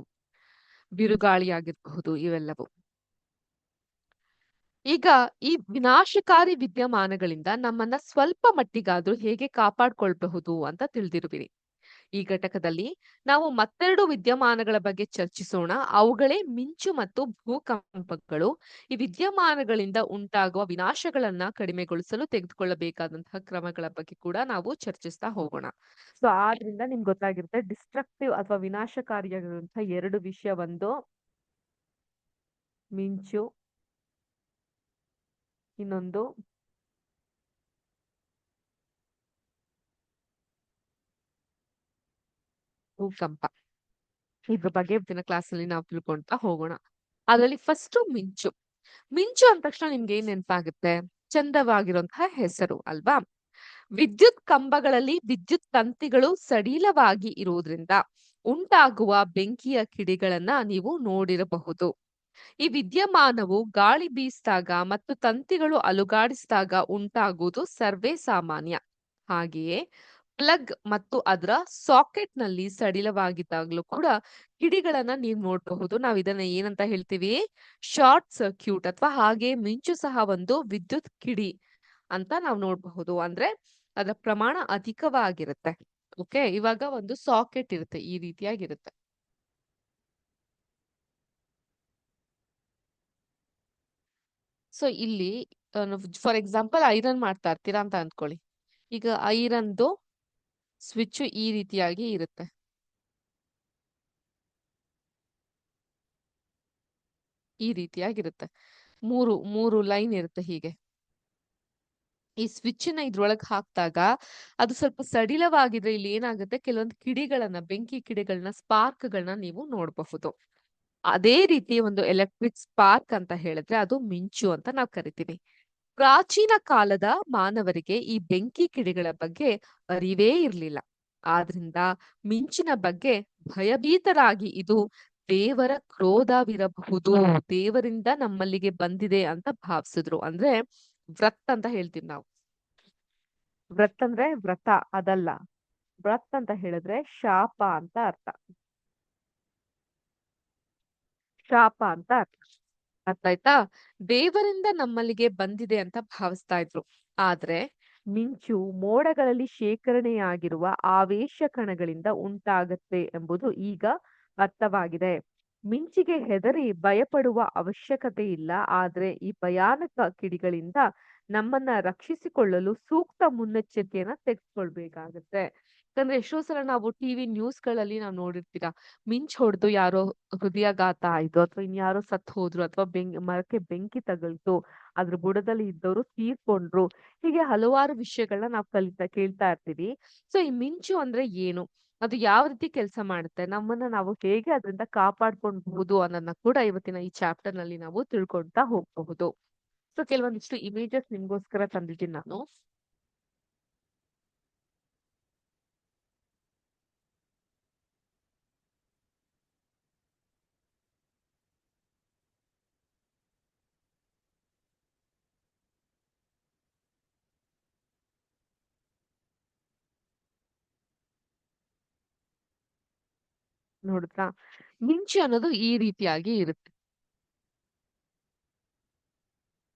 ಬಿರುಗಾಳಿ ಆಗಿರಬಹುದು ಇವೆಲ್ಲವೂ. ಈಗ ಈ ವಿನಾಶಕಾರಿ ವಿದ್ಯಮಾನಗಳಿಂದ ನಮ್ಮನ್ನ ಸ್ವಲ್ಪ ಮಟ್ಟಿಗಾದ್ರೂ ಹೇಗೆ ಕಾಪಾಡ್ಕೊಳ್ಬಹುದು ಅಂತ ತಿಳಿದಿರುವಿರಿ. ಈ ಘಟಕದಲ್ಲಿ ನಾವು ಮತ್ತೆರಡು ವಿದ್ಯಮಾನಗಳ ಬಗ್ಗೆ ಚರ್ಚಿಸೋಣ. ಅವುಗಳೇ ಮಿಂಚು ಮತ್ತು ಭೂಕಂಪಗಳು. ಈ ವಿದ್ಯಮಾನಗಳಿಂದ ಉಂಟಾಗುವ ವಿನಾಶಗಳನ್ನ ಕಡಿಮೆಗೊಳಿಸಲು ತೆಗೆದುಕೊಳ್ಳಬೇಕಾದಂತಹ ಕ್ರಮಗಳ ಬಗ್ಗೆ ಕೂಡ ನಾವು ಚರ್ಚಿಸ್ತಾ ಹೋಗೋಣ. ಸೊ ಆದ್ರಿಂದ ನಿಮ್ಗೆ ಗೊತ್ತಾಗಿರುತ್ತೆ ಡಿಸ್ಟ್ರಕ್ಟಿವ್ ಅಥವಾ ವಿನಾಶಕಾರಿಯಾಗಿರುವಂತಹ ಎರಡು ವಿಷಯ ಒಂದು, ಮಿಂಚು, ಇನ್ನೊಂದು ಭೂಕಂಪ ಇದ್ರ ಬಗ್ಗೆ ಇವತ್ತಿನ ಕ್ಲಾಸ್ ಅಲ್ಲಿ ನಾವು ತಿಳ್ಕೊಂತ ಹೋಗೋಣ. ಅದರಲ್ಲಿ ಫಸ್ಟ್ ಮಿಂಚು. ಮಿಂಚು ಅಂದ ತಕ್ಷಣ ನಿಮ್ಗೆ ಏನ್ ನೆನಪಾಗುತ್ತೆ? ಚಂದವಾಗಿರುವಂತಹ ಹೆಸರು ಅಲ್ವಾ? ವಿದ್ಯುತ್ ಕಂಬಗಳಲ್ಲಿ ವಿದ್ಯುತ್ ತಂತಿಗಳು ಸಡಿಲವಾಗಿ ಇರುವುದರಿಂದ ಉಂಟಾಗುವ ಬೆಂಕಿಯ ಕಿಡಿಗಳನ್ನ ನೀವು ನೋಡಿರಬಹುದು. ಈ ವಿದ್ಯಮಾನವು ಗಾಳಿ ಬೀಸಿದಾಗ ಮತ್ತು ತಂತಿಗಳು ಅಲುಗಾಡಿಸಿದಾಗ ಉಂಟಾಗುವುದು ಸರ್ವೇ ಸಾಮಾನ್ಯ. ಹಾಗೆಯೇ ಪ್ಲಗ್ ಮತ್ತು ಅದರ ಸಾಕೆಟ್ನಲ್ಲಿ ಸಡಿಲವಾಗಿದ್ದಾಗಲೂ ಕೂಡ ಕಿಡಿಗಳನ್ನ ನೀವು ನೋಡಬಹುದು. ನಾವು ಇದನ್ನ ಏನಂತ ಹೇಳ್ತೀವಿ? ಶಾರ್ಟ್ ಸರ್ಕ್ಯೂಟ್ ಅಥವಾ ಹಾಗೆ ಮಿಂಚು ಸಹ ಒಂದು ವಿದ್ಯುತ್ ಕಿಡಿ ಅಂತ ನಾವು ನೋಡಬಹುದು. ಅಂದ್ರೆ ಅದರ ಪ್ರಮಾಣ ಅಧಿಕವಾಗಿರುತ್ತೆ. ಓಕೆ? ಇವಾಗ ಒಂದು ಸಾಕೆಟ್ ಇರುತ್ತೆ, ಈ ರೀತಿಯಾಗಿರುತ್ತೆ. ಸೊ, ಇಲ್ಲಿ ಫಾರ್ ಎಕ್ಸಾಂಪಲ್ ಐರನ್ ಮಾಡ್ತಾ ಇರ್ತೀರಾ ಅಂತ ಅಂದ್ಕೊಳ್ಳಿ. ಈಗ ಐರನ್ದು ಸ್ವಿಚ್ ಈ ರೀತಿಯಾಗಿ ಇರುತ್ತೆ. ಈ ರೀತಿಯಾಗಿರುತ್ತೆ. ಮೂರು ಮೂರು ಲೈನ್ ಇರುತ್ತೆ ಹೀಗೆ. ಈ ಸ್ವಿಚ್ನ ಇದ್ರೊಳಗೆ ಹಾಕಿದಾಗ ಅದು ಸ್ವಲ್ಪ ಸಡಿಲವಾಗಿದ್ರೆ ಇಲ್ಲಿ ಏನಾಗುತ್ತೆ? ಕೆಲವೊಂದು ಕಿಡಿಗಳನ್ನ, ಬೆಂಕಿ ಕಿಡಿಗಳನ್ನ ಸ್ಪಾರ್ಕ್ ಗಳನ್ನ ನೀವು ನೋಡಬಹುದು. ಅದೇ ರೀತಿ ಒಂದು ಎಲೆಕ್ಟ್ರಿಕ್ ಸ್ಪಾರ್ಕ್ ಅಂತ ಹೇಳಿದ್ರೆ ಅದು ಮಿಂಚು ಅಂತ ನಾವು ಕರಿತೀವಿ. ಪ್ರಾಚೀನ ಕಾಲದ ಮಾನವರಿಗೆ ಈ ಬೆಂಕಿ ಕಿಡಿಗಳ ಬಗ್ಗೆ ಅರಿವೇ ಇರಲಿಲ್ಲ. ಆದ್ರಿಂದ ಮಿಂಚಿನ ಬಗ್ಗೆ ಭಯಭೀತರಾಗಿ ಇದು ದೇವರ ಕ್ರೋಧವಿರಬಹುದು, ದೇವರಿಂದ ನಮ್ಮಲ್ಲಿಗೆ ಬಂದಿದೆ ಅಂತ ಭಾವಿಸಿದ್ರು. ಅಂದ್ರೆ ವ್ರತ್ ಅಂತ ಹೇಳ್ತೀವಿ ನಾವು. ವ್ರತ್ ಅಂದ್ರೆ ವ್ರತ, ಅದಲ್ಲ. ವ್ರತ್ ಅಂತ ಹೇಳಿದ್ರೆ ಶಾಪ ಅಂತ ಅರ್ಥ. ಶಾಪ ಅಂತ ಅರ್ಥ. ಅರ್ಥ ಆಯ್ತಾ ದೇವರಿಂದ ನಮ್ಮಲ್ಲಿಗೆ ಬಂದಿದೆ ಅಂತ ಭಾವಿಸ್ತಾ ಇದ್ರು. ಆದ್ರೆ ಮಿಂಚು ಮೋಡಗಳಲ್ಲಿ ಶೇಖರಣೆಯಾಗಿರುವ ಆವೇಶ ಕಣಗಳಿಂದ ಉಂಟಾಗತ್ತೆ ಎಂಬುದು ಈಗ ಅರ್ಥವಾಗಿದೆ ಮಿಂಚಿಗೆ ಹೆದರಿ ಭಯಪಡುವ ಅವಶ್ಯಕತೆ ಇಲ್ಲ. ಆದ್ರೆ ಈ ಭಯಾನಕ ಕಿಡಿಗಳಿಂದ ನಮ್ಮನ್ನ ರಕ್ಷಿಸಿಕೊಳ್ಳಲು ಸೂಕ್ತ ಮುನ್ನೆಚ್ಚರಿಕೆಯನ್ನ ತೆಗೆದುಕೊಳ್ಬೇಕಾಗತ್ತೆ. ಯಾಕಂದ್ರೆ ಎಷ್ಟೋ ಸಲ ನಾವು ಟಿವಿ ನ್ಯೂಸ್ಗಳಲ್ಲಿ ನಾವು ನೋಡಿರ್ತೀರಾ, ಮಿಂಚ್ ಹೊಡೆದು ಯಾರೋ ಹೃದಯಾಘಾತ ಆಯ್ತು ಅಥವಾ ಇನ್ಯಾರೋ ಸತ್ ಹೋದ್ರು ಅಥವಾ ಬೆಂಕಿ ಮರಕ್ಕೆ ಬೆಂಕಿ ತಗಲ್ತು ಅದ್ರ ಬುಡದಲ್ಲಿ ಇದ್ದವರು ತೀರ್ಕೊಂಡ್ರು, ಹೀಗೆ ಹಲವಾರು ವಿಷಯಗಳನ್ನ ನಾವು ಕಲಿತಾ ಕೇಳ್ತಾ ಇರ್ತೀವಿ. ಸೊ ಈ ಮಿಂಚು ಅಂದ್ರೆ ಏನು? ಅದು ಯಾವ ರೀತಿ ಕೆಲಸ ಮಾಡುತ್ತೆ? ನಮ್ಮನ್ನ ನಾವು ಹೇಗೆ ಅದರಿಂದ ಕಾಪಾಡ್ಕೊಳ್ಬಹುದು ಅನ್ನೋದನ್ನ ಕೂಡ ಇವತ್ತಿನ ಈ ಚಾಪ್ಟರ್ನಲ್ಲಿ ನಾವು ತಿಳ್ಕೊಳ್ತಾ ಹೋಗಬಹುದು. ಸೊ ಕೆಲವೊಂದಿಷ್ಟು ಇಮೇಜಸ್ ನಿಮ್ಗೋಸ್ಕರ ತಂದಿದ್ದೀನಿ ನಾನು. ನೋಡಿದ್ರಾ? ಮಿಂಚು ಅನ್ನೋದು ಈ ರೀತಿಯಾಗಿ ಇರುತ್ತೆ.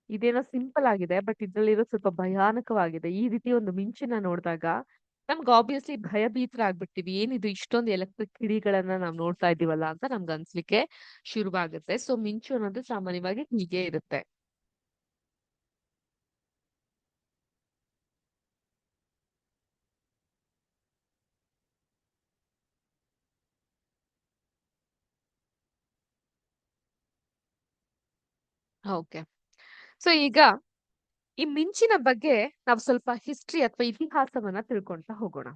ಇದೇನೋ ಸಿಂಪಲ್ ಆಗಿದೆ, ಬಟ್ ಇದ್ರಲ್ಲಿರೋ ಸ್ವಲ್ಪ ಭಯಾನಕವಾಗಿದೆ. ಈ ರೀತಿ ಒಂದು ಮಿಂಚಿನ ನೋಡಿದಾಗ ನಮ್ಗೆ ಆಬ್ವಿಯಸ್ಲಿ ಭಯಭೀತರಾಗ್ಬಿಡ್ತೀವಿ ಏನಿದು ಇಷ್ಟೊಂದು ಎಲೆಕ್ಟ್ರಿಕ್ ಕಿಡಿಗಳನ್ನ ನಾವ್ ನೋಡ್ತಾ ಇದೀವಲ್ಲ ಅಂತ ನಮ್ಗೆ ಅನ್ಸ್ಲಿಕ್ಕೆ ಶುರುವಾಗುತ್ತೆ. ಸೊ ಮಿಂಚು ಅನ್ನೋದು ಸಾಮಾನ್ಯವಾಗಿ ಹೀಗೆ ಇರುತ್ತೆ. ಓಕೆ. ಸೊ ಈಗ ಈ ಮಿಂಚಿನ ಬಗ್ಗೆ ನಾವು ಸ್ವಲ್ಪ ಹಿಸ್ಟ್ರಿ ಅಥವಾ ಇತಿಹಾಸವನ್ನ ತಿಳ್ಕೊಳ್ತಾ ಹೋಗೋಣ.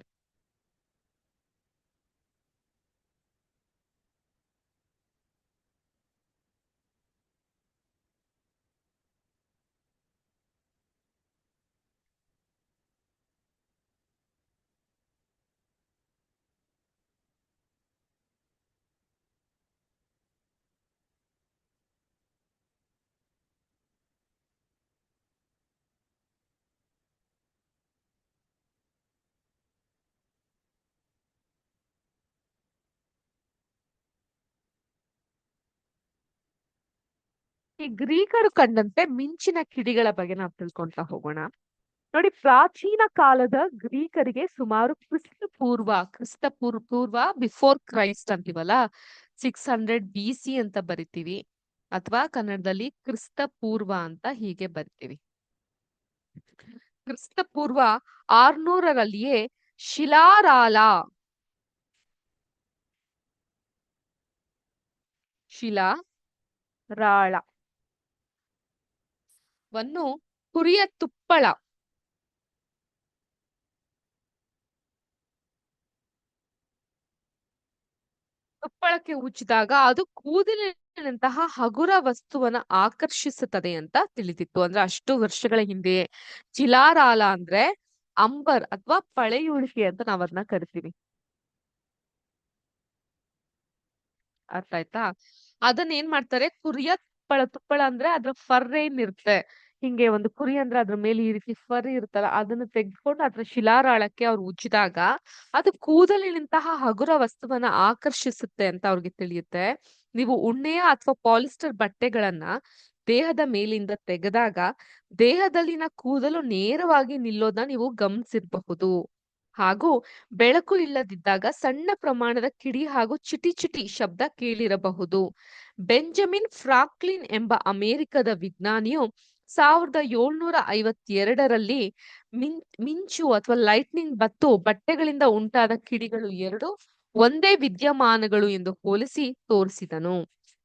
ಈ ಗ್ರೀಕರು ಕಂಡಂತೆ ಮಿಂಚಿನ ಕಿಡಿಗಳ ಬಗ್ಗೆ ನಾವು ತಿಳ್ಕೊಂತ ಹೋಗೋಣ. ನೋಡಿ, ಪ್ರಾಚೀನ ಕಾಲದ ಗ್ರೀಕರಿಗೆ ಸುಮಾರು ಕ್ರಿಸ್ತ ಪೂರ್ವ ಕ್ರಿಸ್ತ ಪೂರ್ವ ಪೂರ್ವ ಬಿಫೋರ್ ಕ್ರೈಸ್ಟ್ ಅಂತೀವಲ್ಲ, ಸಿಕ್ಸ್ ಹಂಡ್ರೆಡ್ ಬಿ ಸಿ ಅಂತ ಬರಿತೀವಿ, ಅಥವಾ ಕನ್ನಡದಲ್ಲಿ ಕ್ರಿಸ್ತ ಪೂರ್ವ ಅಂತ ಹೀಗೆ ಬರಿತೀವಿ. ಕ್ರಿಸ್ತ ಪೂರ್ವ ಆರ್ನೂರರಲ್ಲಿಯೇ ಶಿಲಾರಾಲ ಶಿಲಾ ರಾಳ ವನ್ನು ಕುರಿಯ ತುಪ್ಪಳ. ತುಪ್ಪಳಕ್ಕೆ ಉಜ್ಜಿದಾಗ ಅದು ಕೂದಲಿನಂತಹ ಹಗುರ ವಸ್ತುವನ್ನ ಆಕರ್ಷಿಸುತ್ತದೆ ಅಂತ ತಿಳಿದಿತ್ತು. ಅಂದ್ರೆ ಅಷ್ಟು ವರ್ಷಗಳ ಹಿಂದೆಯೇ ಚಿಲಾರಾಲ ಅಂದ್ರೆ ಅಂಬರ್ ಅಥವಾ ಪಳೆಯುಳಿಕೆ ಅಂತ ನಾವ್ ಅದನ್ನ ಕರಿತೀವಿ. ಅರ್ಥ ಆಯ್ತಾ? ಅದನ್ನ ಏನ್ ಮಾಡ್ತಾರೆ? ಕುರಿಯ ತುಪ್ಪಳ ತುಪ್ಪಳ ಅಂದ್ರೆ ಅದ್ರ ಫರ್ ಏನ್ ಇರುತ್ತೆ. ಹಿಂಗೆ ಒಂದು ಕುರಿ ಅಂದ್ರೆ ಅದ್ರ ಮೇಲೆ ಈ ರೀತಿ ಫರ್ ಇರುತ್ತಲ್ಲ, ಅದನ್ನ ತೆಗೆದುಕೊಂಡು ಅದ್ರ ಶಿಲಾರಾಳಕ್ಕೆ ಅವ್ರು ಉಜ್ಜಿದಾಗ ಅದು ಕೂದಲಿನಂತಹ ಹಗುರ ವಸ್ತುವನ್ನ ಆಕರ್ಷಿಸುತ್ತೆ ಅಂತ ಅವ್ರಿಗೆ ತಿಳಿಯುತ್ತೆ. ನೀವು ಉಣ್ಣೆಯ ಅಥವಾ ಪಾಲಿಸ್ಟರ್ ಬಟ್ಟೆಗಳನ್ನ ದೇಹದ ಮೇಲಿಂದ ತೆಗೆದಾಗ ದೇಹದಲ್ಲಿನ ಕೂದಲು ನೇರವಾಗಿ ನಿಲ್ಲೋದನ್ನ ನೀವು ಗಮನಿಸಿರಬಹುದು. ಹಾಗೂ ಬೆಳಕು ಇಲ್ಲದಿದ್ದಾಗ ಸಣ್ಣ ಪ್ರಮಾಣದ ಕಿಡಿ ಹಾಗೂ ಚಿಟಿ ಚಿಟಿ ಶಬ್ದ ಕೇಳಿರಬಹುದು. ಬೆಂಜಮಿನ್ ಫ್ರಾಂಕ್ಲಿನ್ ಎಂಬ ಅಮೆರಿಕದ ವಿಜ್ಞಾನಿಯು ಸಾವಿರದ ಏಳ್ನೂರ ಐವತ್ತೆರಡರಲ್ಲಿ ಮಿಂ ಮಿಂಚು ಅಥವಾ ಲೈಟ್ನಿಂಗ್ ಬತ್ತು ಬಟ್ಟೆಗಳಿಂದ ಉಂಟಾದ ಕಿಡಿಗಳು ಎರಡು ಒಂದೇ ವಿದ್ಯಮಾನಗಳು ಎಂದು ಹೋಲಿಸಿ ತೋರಿಸಿದನು.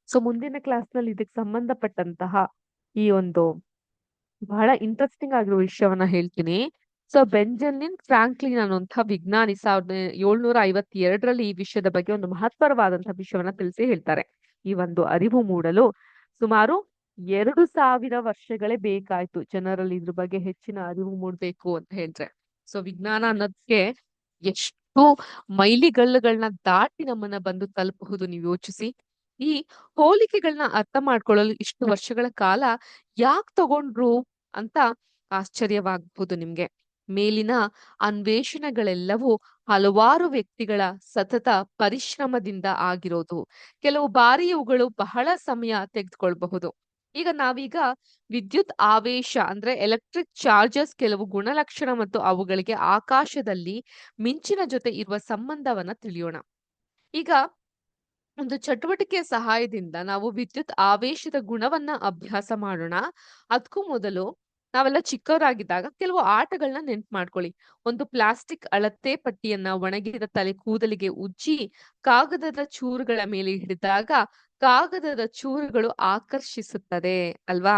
ಸೊ, ಮುಂದಿನ ಕ್ಲಾಸ್ನಲ್ಲಿ ಇದಕ್ಕೆ ಸಂಬಂಧಪಟ್ಟಂತಹ ಈ ಒಂದು ಬಹಳ ಇಂಟ್ರೆಸ್ಟಿಂಗ್ ಆಗಿರೋ ವಿಷಯವನ್ನ ಹೇಳ್ತೀನಿ. ಸೊ ಬೆಂಜಮಿನ್ ಫ್ರಾಂಕ್ಲಿನ್ ಅನ್ನುವಂತಹ ವಿಜ್ಞಾನಿ ಸಾವಿರದ ಏಳ್ನೂರ ಐವತ್ತೆರಡರಲ್ಲಿ ಈ ವಿಷಯದ ಬಗ್ಗೆ ಒಂದು ಮಹತ್ವರವಾದಂತಹ ವಿಷಯವನ್ನ ತಿಳಿಸಿ ಹೇಳ್ತಾರೆ. ಈ ಒಂದು ಅರಿವು ಮೂಡಲು ಸುಮಾರು ಎರಡು ಸಾವಿರ ವರ್ಷಗಳೇ ಬೇಕಾಯ್ತು ಜನರಲ್ಲಿ ಇದ್ರ ಬಗ್ಗೆ ಹೆಚ್ಚಿನ ಅರಿವು ಮೂಡ್ಬೇಕು ಅಂತ ಹೇಳಿದ್ರೆ ಸೊ ವಿಜ್ಞಾನ ಅನ್ನೋದಕ್ಕೆ ಎಷ್ಟು ಮೈಲಿಗಲ್ಲುಗಳನ್ನ ದಾಟಿ ನಮ್ಮನ್ನ ಬಂದು ತಲುಪಬಹುದು ನೀವು ಯೋಚಿಸಿ. ಈ ಹೋಲಿಕೆಗಳನ್ನ ಅರ್ಥ ಮಾಡ್ಕೊಳ್ಳಲು ಇಷ್ಟು ವರ್ಷಗಳ ಕಾಲ ಯಾಕ್ ತಗೊಂಡ್ರು ಅಂತ ಆಶ್ಚರ್ಯವಾಗಬಹುದು ನಿಮ್ಗೆ. ಮೇಲಿನ ಅನ್ವೇಷಣೆಗಳೆಲ್ಲವೂ ಹಲವಾರು ವ್ಯಕ್ತಿಗಳ ಸತತ ಪರಿಶ್ರಮದಿಂದ ಆಗಿರೋದು. ಕೆಲವು ಬಾರಿ ಇವುಗಳು ಬಹಳ ಸಮಯ ತೆಗೆದುಕೊಳ್ಬಹುದು. ಈಗ ನಾವೀಗ ವಿದ್ಯುತ್ ಆವೇಶ ಅಂದ್ರೆ ಎಲೆಕ್ಟ್ರಿಕ್ ಚಾರ್ಜಸ್ ಕೆಲವು ಗುಣಲಕ್ಷಣ ಮತ್ತು ಅವುಗಳಿಗೆ ಆಕಾಶದಲ್ಲಿ ಮಿಂಚಿನ ಜೊತೆ ಇರುವ ಸಂಬಂಧವನ್ನ ತಿಳಿಯೋಣ. ಈಗ ಒಂದು ಚಟುವಟಿಕೆಯ ಸಹಾಯದಿಂದ ನಾವು ವಿದ್ಯುತ್ ಆವೇಶದ ಗುಣವನ್ನ ಅಭ್ಯಾಸ ಮಾಡೋಣ. ಅದಕ್ಕೂ ಮೊದಲು ನಾವೆಲ್ಲ ಚಿಕ್ಕವರಾಗಿದ್ದಾಗ ಕೆಲವು ಆಟಗಳನ್ನ ನೆನ್ಪು ಮಾಡ್ಕೊಳ್ಳಿ. ಒಂದು ಪ್ಲಾಸ್ಟಿಕ್ ಅಳತೆ ಪಟ್ಟಿಯನ್ನ ಒಣಗಿದ ತಲೆ ಕೂದಲಿಗೆ ಉಜ್ಜಿ, ಕಾಗದದ ಚೂರುಗಳ ಮೇಲೆ ಹಿಡಿದಾಗ ಕಾಗದದ ಚೂರುಗಳು ಆಕರ್ಷಿಸುತ್ತದೆ, ಅಲ್ವಾ?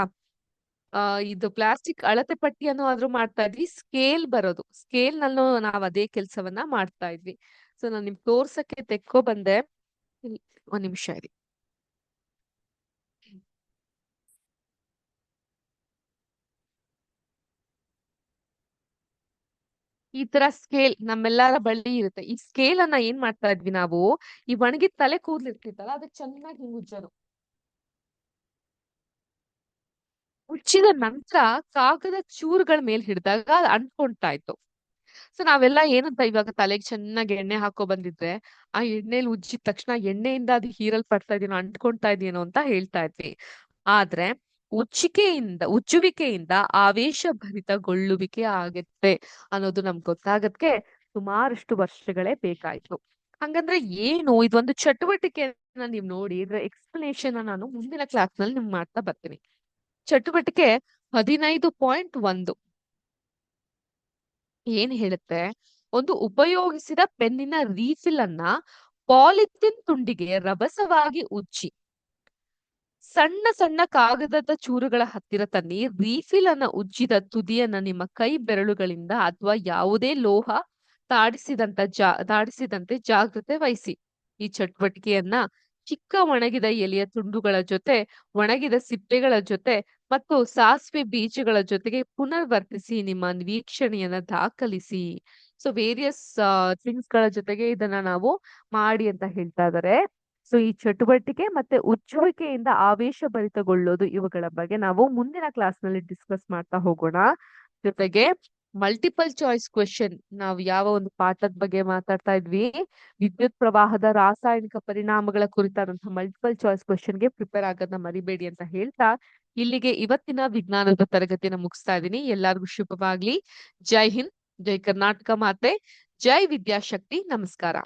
ಆ, ಇದು ಪ್ಲಾಸ್ಟಿಕ್ ಅಳತೆ ಪಟ್ಟಿಯನ್ನು ಆದ್ರೂ ಮಾಡ್ತಾ ಇದ್ವಿ, ಸ್ಕೇಲ್ ಬರೋದು. ಸ್ಕೇಲ್ ನಲ್ಲೂ ನಾವ್ ಅದೇ ಕೆಲ್ಸವನ್ನ ಮಾಡ್ತಾ ಇದ್ವಿ. ಸೊ, ನಾನ್ ನಿಮ್ಗೆ ತೋರ್ಸಕ್ಕೆ ತೆಕ್ಕೋ ಬಂದೆ ಒಂದ್ ನಿಮಿಷ ಇರಿ. ಈ ತರ ಸ್ಕೇಲ್ ನಮ್ಮೆಲ್ಲರ ಬಳಿ ಇರುತ್ತೆ. ಈ ಸ್ಕೇಲ್ ಅನ್ನ ಏನ್ ಮಾಡ್ತಾ ಇದ್ವಿ ನಾವು? ಈ ಒಣಗಿದ ತಲೆ ಕೂದ್ಲಿರ್ತಿತ್ತಲ್ಲ ಅದಕ್ಕೆ ಚೆನ್ನಾಗಿ ಹಿಂಗ್ ಉಜ್ಜೋದು. ಉಚ್ಚಿದ ನಂತರ ಕಾಗದ ಚೂರುಗಳ ಮೇಲೆ ಹಿಡಿದಾಗ ಅದು ಅಂಟ್ಕೊಂತಾ ಇತ್ತು ಸೊ, ನಾವೆಲ್ಲ ಏನಂತ ಇವಾಗ ತಲೆಗೆ ಚೆನ್ನಾಗಿ ಎಣ್ಣೆ ಹಾಕೋ ಬಂದಿದ್ರೆ, ಆ ಎಣ್ಣೆಲಿ ಉಜ್ಜಿದ ತಕ್ಷಣ ಎಣ್ಣೆಯಿಂದ ಅದು ಹೀರಲ್ಪಡ್ತಾ ಇದೀನೋ ಅಂಟ್ಕೊಂತ ಇದೀನೋ ಅಂತ ಹೇಳ್ತಾ ಇದ್ವಿ. ಆದ್ರೆ ಉಜ್ಜಿಕೆಯಿಂದ ಉಚ್ಚುವಿಕೆಯಿಂದ ಆವೇಶ ಭರಿತಗೊಳ್ಳುವಿಕೆ ಆಗತ್ತೆ ಅನ್ನೋದು ನಮ್ಗೆ ಗೊತ್ತಾಗತ್ತೆ ಸುಮಾರಷ್ಟು ವರ್ಷಗಳೇ ಬೇಕಾಯ್ತು. ಹಂಗಂದ್ರೆ ಏನು ಇದೊಂದು ಚಟುವಟಿಕೆಯನ್ನ ನೀವು ನೋಡಿ, ಇದ್ರ ಎಕ್ಸ್ಪ್ಲನೇಷನ್ ನಾನು ಮುಂದಿನ ಕ್ಲಾಸ್ನಲ್ಲಿ ನಿಮ್ಗೆ ಮಾಡ್ತಾ ಬರ್ತೀನಿ. ಚಟುವಟಿಕೆ ಹದಿನೈದು ಪಾಯಿಂಟ್ ಒಂದು. ಏನ್ ಹೇಳುತ್ತೆ? ಒಂದು ಉಪಯೋಗಿಸಿದ ಪೆನ್ನಿನ ರೀಫಿಲ್ ಅನ್ನ ಪಾಲಿಥಿನ್ ತುಂಡಿಗೆ ರಭಸವಾಗಿ ಉಜ್ಜಿ. ಸಣ್ಣ ಸಣ್ಣ ಕಾಗದದ ಚೂರುಗಳ ಹತ್ತಿರ ತನ್ನಿ ರೀಫಿಲ್ ಅನ್ನ ಉಜ್ಜಿದ ತುದಿಯನ್ನ ನಿಮ್ಮ ಕೈ ಬೆರಳುಗಳಿಂದ ಅಥವಾ ಯಾವುದೇ ಲೋಹ ತಾಡಿಸಿದಂತ ಜಾ, ತಾಡಿಸಿದಂತೆ ಜಾಗ್ರತೆ ವಹಿಸಿ. ಈ ಚಟುವಟಿಕೆಯನ್ನ ಚಿಕ್ಕ ಒಣಗಿದ ಎಲೆಯ ತುಂಡುಗಳ ಜೊತೆ, ಒಣಗಿದ ಸಿಪ್ಪೆಗಳ ಜೊತೆ ಮತ್ತು ಸಾಸಿವೆ ಬೀಜಗಳ ಜೊತೆಗೆ ಪುನರ್ವರ್ತಿಸಿ ನಿಮ್ಮ ವೀಕ್ಷಣೆಯನ್ನ ದಾಖಲಿಸಿ. ಸೊ ವೇರಿಯಸ್ ಥಿಂಗ್ಸ್ಗಳ ಜೊತೆಗೆ ಇದನ್ನ ನಾವು ಮಾಡಿ ಅಂತ ಹೇಳ್ತಾ ಇದಾರೆ. ಸೊ, ಈ ಚಟುವಟಿಕೆ ಮತ್ತೆ ಉಜ್ಜುವಿಕೆಯಿಂದ ಆವೇಶ ಭರಿತಗೊಳ್ಳೋದು ಇವುಗಳ ಬಗ್ಗೆ ನಾವು ಮುಂದಿನ ಕ್ಲಾಸ್ನಲ್ಲಿ ಡಿಸ್ಕಸ್ ಮಾಡ್ತಾ ಹೋಗೋಣ. ಜೊತೆಗೆ ಮಲ್ಟಿಪಲ್ ಚಾಯ್ಸ್ ಕ್ವೆಶನ್ ನಾವು ಯಾವ ಒಂದು ಪಾಠದ ಬಗ್ಗೆ ಮಾತಾಡ್ತಾ ಇದ್ವಿ. ವಿದ್ಯುತ್ ಪ್ರವಾಹದ ರಾಸಾಯನಿಕ ಪರಿಣಾಮಗಳ ಕುರಿತಾದಂತಹ ಮಲ್ಟಿಪಲ್ ಚಾಯ್ಸ್ ಕ್ವೆಶನ್ಗೆ ಪ್ರಿಪೇರ್ ಆಗೋದನ್ನ ಮರಿಬೇಡಿ ಅಂತ ಹೇಳ್ತಾ ಇಲ್ಲಿಗೆ ಇವತ್ತಿನ ವಿಜ್ಞಾನದ ತರಗತಿನ ಮುಗಿಸ್ತಾ ಇದ್ದೀನಿ. ಎಲ್ಲರಿಗೂ ಶುಭವಾಗ್ಲಿ. ಜೈ ಹಿಂದ್, ಜೈ ಕರ್ನಾಟಕ ಮಾತೆ, ಜೈ ವಿದ್ಯಾಶಕ್ತಿ. ನಮಸ್ಕಾರ.